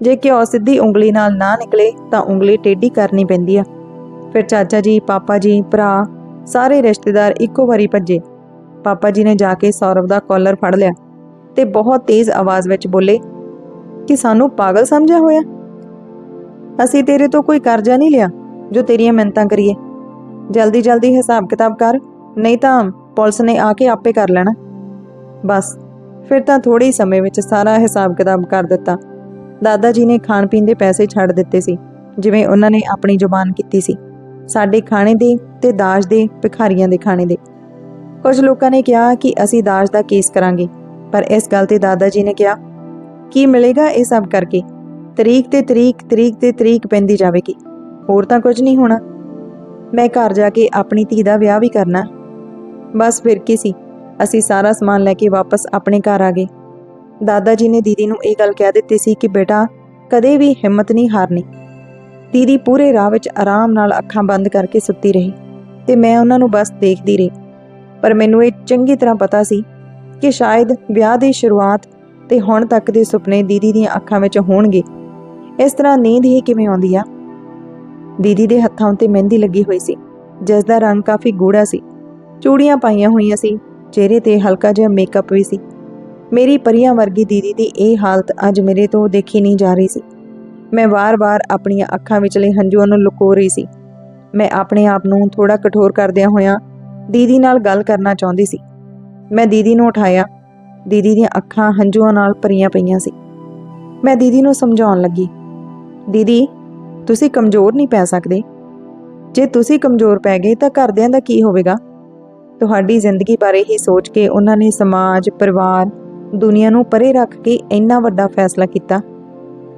ਜੇ ਕਿ ਉਹ ਸਿੱਧੀ ਉਂਗਲੀ ਨਾਲ ਨਾ ਨਿਕਲੇ ਤਾਂ ਉਂਗਲੀ ਟੇਢੀ ਕਰਨੀ ਪੈਂਦੀ ਆ। ਫਿਰ ਚਾਚਾ ਜੀ, ਪਾਪਾ ਜੀ, ਭਰਾ, ਸਾਰੇ ਰਿਸ਼ਤੇਦਾਰ ਇੱਕੋ ਵਾਰੀ ਭੱਜੇ। ਪਾਪਾ ਜੀ ਨੇ ਜਾ ਕੇ ਸੌਰਵ ਦਾ ਕਾਲਰ ਫੜ ਲਿਆ ਤੇ ਬਹੁਤ ਤੇਜ਼ ਆਵਾਜ਼ ਵਿੱਚ ਬੋਲੇ, ਕਿ ਸਾਨੂੰ ਪਾਗਲ ਸਮਝਿਆ ਹੋਇਆ? ਅਸੀਂ ਤੇਰੇ ਤੋਂ ਕੋਈ ਕਰਜ਼ਾ ਨਹੀਂ ਲਿਆ ਜੋ ਤੇਰੀਆਂ ਮਿੰਤਾਂ ਕਰੀਏ। ਜਲਦੀ ਜਲਦੀ ਹਿਸਾਬ ਕਿਤਾਬ ਕਰ, ਨਹੀਂ ਤਾਂ ਪੁਲਿਸ ਨੇ ਆ ਕੇ ਆਪੇ ਕਰ ਲੈਣਾ। ਬਸ, ਫਿਰ ਤਾਂ ਥੋੜੇ ਹੀ ਸਮੇਂ ਵਿੱਚ ਸਾਰਾ ਹਿਸਾਬ ਕਿਤਾਬ ਕਰ ਦਿੱਤਾ। ਦਾਦਾ ਜੀ ਨੇ ਖਾਣ ਪੀਣ ਦੇ ਪੈਸੇ ਛੱਡ ਦਿੱਤੇ ਸੀ, ਜਿਵੇਂ ਉਹਨਾਂ ਨੇ ਆਪਣੀ ਜ਼ੁਬਾਨ ਕੀਤੀ ਸੀ। ਸਾਡੇ ਖਾਣੇ ਦੇ ਤੇ ਦਾਜ ਦੇ, ਭਿਖਾਰੀਆਂ ਦੇ ਖਾਣੇ ਦੇ। ਕੁਝ ਲੋਕਾਂ ਨੇ ਕਿਹਾ ਕਿ ਅਸੀਂ ਦਾਜ ਦਾ ਕੇਸ ਕਰਾਂਗੇ, ਪਰ ਇਸ ਗੱਲ ਤੇ ਦਾਦਾ ਜੀ ਨੇ ਕਿਹਾ, ਕੀ ਮਿਲੇਗਾ ਇਹ ਸਭ ਕਰਕੇ? ਤਰੀਕ ਤੇ ਤਰੀਕ ਤਰੀਕ ਤੇ ਤਰੀਕ ਪੈਂਦੀ ਜਾਵੇਗੀ। ਹੋਰ ਤਾਂ ਕੁਝ ਨਹੀਂ ਹੋਣਾ। ਮੈਂ ਘਰ ਜਾ ਕੇ ਆਪਣੀ ਧੀ ਦਾ ਵਿਆਹ ਵੀ ਕਰਨਾ। ਬਸ ਫਿਰ ਕੀ ਸੀ? ਅਸੀਂ ਸਾਰਾ ਸਮਾਨ ਲੈ ਕੇ ਵਾਪਸ ਆਪਣੇ ਘਰ ਆ ਗਏ। ਦਾਦਾ ਜੀ ਨੇ ਦੀਦੀ ਨੂੰ ਇਹ ਗੱਲ ਕਹਿ ਦਿੱਤੀ ਸੀ ਕਿ ਬੇਟਾ, ਕਦੇ ਵੀ ਹਿੰਮਤ ਨਹੀਂ ਹਾਰਨੀ। ਦੀਦੀ ਪੂਰੇ ਰਾਹ ਵਿੱਚ ਆਰਾਮ ਨਾਲ ਅੱਖਾਂ ਬੰਦ ਕਰਕੇ ਸੁੱਤੀ ਰਹੀ ਤੇ ਮੈਂ ਉਹਨਾਂ ਨੂੰ ਬਸ ਦੇਖਦੀ ਰਹੀ। ਪਰ ਮੈਨੂੰ ਇਹ ਚੰਗੀ ਤਰ੍ਹਾਂ ਪਤਾ ਸੀ ਕਿ ਸ਼ਾਇਦ ਵਿਆਹ ਦੀ ਸ਼ੁਰੂਆਤ ਤੇ ਹੁਣ ਤੱਕ ਦੇ ਸੁਪਨੇ ਦੀਦੀ ਦੀਆਂ ਅੱਖਾਂ ਵਿੱਚ ਹੋਣਗੇ। ਇਸ ਤਰ੍ਹਾਂ ਨੀਂਦ ਹੀ ਕਿਵੇਂ ਆਉਂਦੀ ਆ? ਦੀਦੀ ਦੇ ਹੱਥਾਂ ਉੱਤੇ ਮਹਿੰਦੀ ਲੱਗੀ ਹੋਈ ਸੀ, ਜਿਸ ਦਾ ਰੰਗ ਕਾਫੀ ਗੂੜਾ ਸੀ। ਚੂੜੀਆਂ ਪਾਈਆਂ ਹੋਈਆਂ ਸੀ, ਚਿਹਰੇ ਤੇ ਹਲਕਾ ਜਿਹਾ ਮੇਕਅਪ ਵੀ ਸੀ। ਮੇਰੀ ਪਰੀਆਂ ਵਰਗੀ ਦੀਦੀ ਦੀ ਇਹ ਹਾਲਤ ਅੱਜ ਮੇਰੇ ਤੋਂ ਦੇਖੀ ਨਹੀਂ ਜਾ ਰਹੀ ਸੀ। ਮੈਂ ਵਾਰ-ਵਾਰ ਆਪਣੀਆਂ ਅੱਖਾਂ ਵਿਚਲੇ ਹੰਝੂਆਂ ਨੂੰ ਲੁਕੋ ਰਹੀ ਸੀ। ਮੈਂ ਆਪਣੇ ਆਪ ਨੂੰ ਥੋੜਾ ਕਠੋਰ ਕਰਦਿਆਂ ਹੋਇਆਂ ਦੀਦੀ ਨਾਲ ਗੱਲ ਕਰਨਾ ਚਾਹੁੰਦੀ ਸੀ। ਮੈਂ ਦੀਦੀ ਨੂੰ ਉਠਾਇਆ। ਦੀਦੀ ਦੀਆਂ ਅੱਖਾਂ ਹੰਝੂਆਂ ਨਾਲ ਭਰੀਆਂ ਪਈਆਂ ਸੀ। ਮੈਂ ਦੀਦੀ ਨੂੰ ਸਮਝਾਉਣ ਲੱਗੀ। ਦੀਦੀ, ਤੁਸੀਂ ਕਮਜ਼ੋਰ ਨਹੀਂ ਪੈ ਸਕਦੇ। ਜੇ ਤੁਸੀਂ ਕਮਜ਼ੋਰ ਪੈ ਗਏ ਤਾਂ ਘਰਦਿਆਂ ਦਾ ਕੀ ਹੋਵੇਗਾ? ਤੁਹਾਡੀ ਜ਼ਿੰਦਗੀ ਬਾਰੇ ਹੀ ਸੋਚ ਕੇ ਉਹਨਾਂ ਨੇ ਸਮਾਜ, ਪਰਿਵਾਰ, ਦੁਨੀਆ ਨੂੰ ਪਰੇ ਰੱਖ ਕੇ ਇੰਨਾ ਵੱਡਾ ਫੈਸਲਾ ਕੀਤਾ।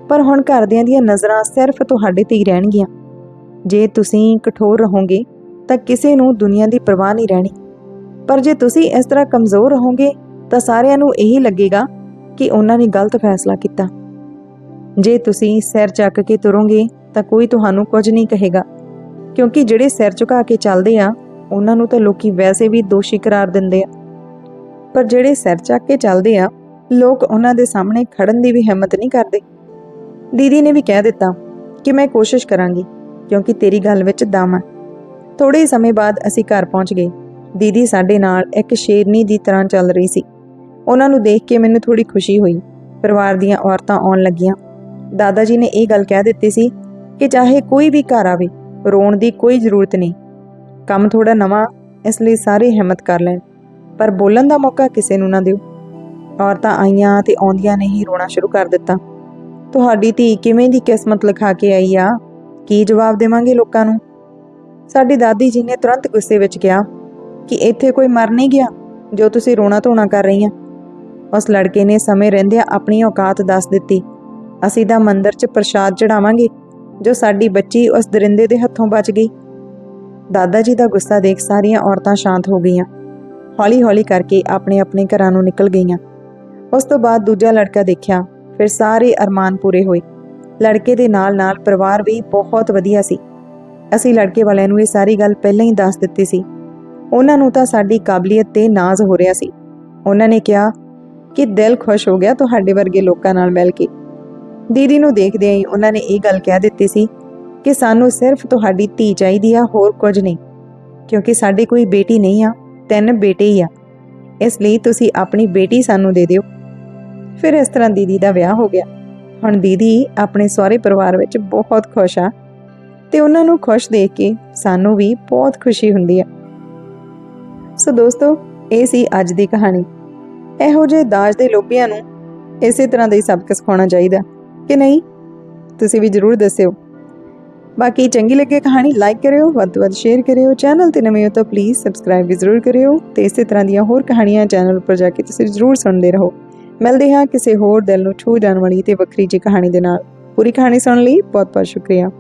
ਪਰ ਹੁਣ ਘਰਦਿਆਂ ਦੀਆਂ ਨਜ਼ਰਾਂ ਸਿਰਫ ਤੁਹਾਡੇ ਤੇ ਹੀ ਰਹਿਣਗੀਆਂ। ਜੇ ਤੁਸੀਂ ਕਠੋਰ ਰਹੋਗੇ ਤਾਂ ਕਿਸੇ ਨੂੰ ਦੁਨੀਆ ਦੀ ਪਰਵਾਹ ਨਹੀਂ ਰਹਿਣੀ। ਪਰ ਜੇ ਤੁਸੀਂ ਇਸ ਤਰ੍ਹਾਂ ਕਮਜ਼ੋਰ ਰਹੋਗੇ ਤਾਂ ਸਾਰਿਆਂ ਨੂੰ ਇਹੀ ਲੱਗੇਗਾ ਕਿ ਉਹਨਾਂ ਨੇ ਗਲਤ ਫੈਸਲਾ ਕੀਤਾ। ਜੇ ਤੁਸੀਂ ਸਿਰ ਚੱਕ ਕੇ ਤੁਰੋਗੇ ਤਾਂ ਕੋਈ ਤੁਹਾਨੂੰ ਕੁਝ ਨਹੀਂ ਕਹੇਗਾ। ਕਿਉਂਕਿ ਜਿਹੜੇ ਸਿਰ ਝੁਕਾ ਕੇ ਚੱਲਦੇ ਆ, ਉਹਨਾਂ ਨੂੰ ਤਾਂ ਲੋਕੀ ਵੈਸੇ ਵੀ ਦੋਸ਼ੀ ਕਰਾਰ ਦਿੰਦੇ ਆ। ਪਰ ਜਿਹੜੇ ਸਿਰ ਚੱਕ ਕੇ ਚੱਲਦੇ ਆ, ਲੋਕ ਉਹਨਾਂ ਦੇ ਸਾਹਮਣੇ ਖੜਨ ਦੀ ਵੀ ਹਿੰਮਤ ਨਹੀਂ ਕਰਦੇ। ਦੀਦੀ ਨੇ ਵੀ ਕਹਿ ਦਿੱਤਾ ਕਿ ਮੈਂ ਕੋਸ਼ਿਸ਼ ਕਰਾਂਗੀ, ਕਿਉਂਕਿ ਤੇਰੀ ਗੱਲ ਵਿੱਚ ਦਮ ਹੈ ਥੋੜੇ ਹੀ ਸਮੇਂ ਬਾਅਦ ਅਸੀਂ ਘਰ ਪਹੁੰਚ ਗਏ। ਦੀਦੀ ਸਾਡੇ ਨਾਲ ਇੱਕ ਸ਼ੇਰਨੀ ਦੀ ਤਰ੍ਹਾਂ ਚੱਲ ਰਹੀ ਸੀ। ਉਹਨਾਂ ਨੂੰ ਦੇਖ ਕੇ ਮੈਨੂੰ ਥੋੜੀ ਖੁਸ਼ੀ ਹੋਈ। ਪਰਿਵਾਰ ਦੀਆਂ ਔਰਤਾਂ ਆਉਣ ਲੱਗੀਆਂ। ਦਾਦਾ ਜੀ ਨੇ ਇਹ ਗੱਲ ਕਹਿ ਦਿੱਤੀ ਸੀ ਕਿ ਚਾਹੇ ਕੋਈ ਵੀ ਘਰ ਆਵੇ, ਰੋਣ ਦੀ ਕੋਈ ਜ਼ਰੂਰਤ ਨਹੀਂ। ਕੰਮ ਥੋੜਾ ਨਵਾਂ, ਇਸ ਲਈ ਸਾਰੇ ਹਿੰਮਤ ਕਰ ਲੈਣ। ਪਰ ਬੋਲਣ ਦਾ ਮੌਕਾ ਕਿਸੇ ਨੂੰ ਨਾ ਦਿਓ। ਔਰਤਾਂ ਆਈਆਂ ਤੇ ਆਉਂਦੀਆਂ ਨੇ ਹੀ ਰੋਣਾ ਸ਼ੁਰੂ ਕਰ ਦਿੱਤਾ। ਤੁਹਾਡੀ ਧੀ ਕਿਵੇਂ ਦੀ ਕਿਸਮਤ ਲਿਖਾ ਕੇ ਆਈ ਆ? ਕੀ ਜਵਾਬ ਦੇਵਾਂਗੇ ਲੋਕਾਂ ਨੂੰ? ਸਾਡੀ ਦਾਦੀ ਜੀ ਨੇ ਤੁਰੰਤ ਗੁੱਸੇ ਵਿੱਚ ਕਿਹਾ ਕਿ ਇੱਥੇ ਕੋਈ ਮਰ ਨਹੀਂ ਗਿਆ ਜੋ ਤੁਸੀਂ ਰੋਣਾ ਧੋਣਾ ਕਰ ਰਹੀਆਂ। ਉਸ ਲੜਕੇ ਨੇ ਸਮੇਂ ਰਹਿੰਦਿਆਂ ਆਪਣੀ ਔਕਾਤ ਦੱਸ ਦਿੱਤੀ। ਅਸੀਂ ਤਾਂ ਮੰਦਰ 'ਚ ਪ੍ਰਸ਼ਾਦ ਚੜਾਵਾਂਗੇ, ਜੋ ਸਾਡੀ ਬੱਚੀ ਉਸ ਦਰਿੰਦੇ ਦੇ ਹੱਥੋਂ ਬਚ ਗਈ। ਦਾਦਾ ਜੀ ਦਾ ਗੁੱਸਾ ਦੇਖ ਸਾਰੀਆਂ ਔਰਤਾਂ ਸ਼ਾਂਤ ਹੋ ਗਈਆਂ। ਹੌਲੀ-ਹੌਲੀ ਕਰਕੇ ਆਪਣੇ ਆਪਣੇ ਘਰਾਂ ਨੂੰ ਨਿਕਲ ਗਈਆਂ। ਉਸ ਤੋਂ ਬਾਅਦ ਦੂਜਾ ਲੜਕਾ ਦੇਖਿਆ, ਫਿਰ ਸਾਰੇ ਅਰਮਾਨ ਪੂਰੇ ਹੋਏ। ਲੜਕੇ ਦੇ ਨਾਲ-ਨਾਲ ਪਰਿਵਾਰ ਵੀ ਬਹੁਤ ਵਧੀਆ ਸੀ। ਅਸੀਂ ਲੜਕੇ ਵਾਲਿਆਂ ਨੂੰ ਇਹ ਸਾਰੀ ਗੱਲ ਪਹਿਲਾਂ ਹੀ ਦੱਸ ਦਿੱਤੀ ਸੀ। ਉਹਨਾਂ ਨੂੰ ਤਾਂ ਸਾਡੀ ਕਾਬਲੀਅਤ ਤੇ ਨਾਜ਼ ਹੋ ਰਿਹਾ ਸੀ। ਉਹਨਾਂ ਨੇ ਕਿਹਾ ਕਿ ਦਿਲ ਖੁਸ਼ ਹੋ ਗਿਆ ਤੁਹਾਡੇ ਵਰਗੇ ਲੋਕਾਂ ਨਾਲ ਮਿਲ ਕੇ। ਦੀਦੀ ਨੂੰ ਦੇਖਦਿਆਂ ਹੀ ਉਹਨਾਂ ਨੇ ਇਹ ਗੱਲ ਕਹਿ ਦਿੱਤੀ ਸੀ ਕਿ ਸਾਨੂੰ ਸਿਰਫ ਤੁਹਾਡੀ ਧੀ ਚਾਹੀਦੀ ਆ, ਹੋਰ ਕੁਝ ਨਹੀਂ। ਕਿਉਂਕਿ ਸਾਡੇ ਕੋਈ ਬੇਟੀ ਨਹੀਂ ਆ, ਤਿੰਨ ਬੇਟੇ ਹੀ ਆ। ਇਸ ਲਈ ਤੁਸੀਂ ਆਪਣੀ ਬੇਟੀ ਸਾਨੂੰ ਦੇ ਦਿਓ। ਫਿਰ ਇਸ ਤਰ੍ਹਾਂ ਦੀਦੀ ਦਾ ਵਿਆਹ ਹੋ ਗਿਆ। ਹੁਣ ਦੀਦੀ ਆਪਣੇ ਸਹੁਰੇ ਪਰਿਵਾਰ ਵਿੱਚ ਬਹੁਤ ਖੁਸ਼ ਆ ਤੇ ਉਹਨਾਂ ਨੂੰ ਖੁਸ਼ ਦੇਖ ਕੇ ਸਾਨੂੰ ਵੀ ਬਹੁਤ ਖੁਸ਼ੀ ਹੁੰਦੀ ਆ। ਸੋ ਦੋਸਤੋ, ਇਹ ਸੀ ਅੱਜ ਦੀ ਕਹਾਣੀ। ਇਹੋ ਜਿਹੇ ਦਾਜ ਦੇ ਲੋਭੀਆਂ ਨੂੰ ਇਸੇ ਤਰ੍ਹਾਂ ਦਾ ਹੀ ਸਬਕ ਸਿਖਾਉਣਾ ਚਾਹੀਦਾ। ਕਿ ਨਹੀਂ? ਤੁਸੀਂ ਵੀ ਜਰੂਰ ਦੱਸਿਓ। ਬਾਕੀ ਚੰਗੀ ਲੱਗੇ ਕਹਾਣੀ ਲਾਈਕ ਕਰਿਓ, ਵੱਧ ਤੋਂ ਵੱਧ ਸ਼ੇਅਰ ਕਰਿਓ ਚੈਨਲ ਤੇ ਨਵੇਂ ਹੋ ਤਾਂ ਪਲੀਜ਼ ਸਬਸਕ੍ਰਾਈਬ ਵੀ ਜ਼ਰੂਰ ਕਰਿਓ ਤੇ ਇਸੇ ਤਰ੍ਹਾਂ ਦੀਆਂ ਹੋਰ ਕਹਾਣੀਆਂ ਚੈਨਲ ਉੱਪਰ ਜਾ ਕੇ ਤੁਸੀਂ ਜ਼ਰੂਰ ਸੁਣਦੇ ਰਹੋ। ਮਿਲਦੇ ਹਾਂ ਕਿਸੇ ਹੋਰ ਦਿਲ ਨੂੰ ਛੂ ਜਾਣ ਵਾਲੀ ਤੇ ਵੱਖਰੀ ਜਿਹੀ ਕਹਾਣੀ ਦੇ ਨਾਲ। ਪੂਰੀ ਕਹਾਣੀ ਸੁਣਨ ਲਈ ਬਹੁਤ ਬਹੁਤ ਸ਼ੁਕਰੀਆ।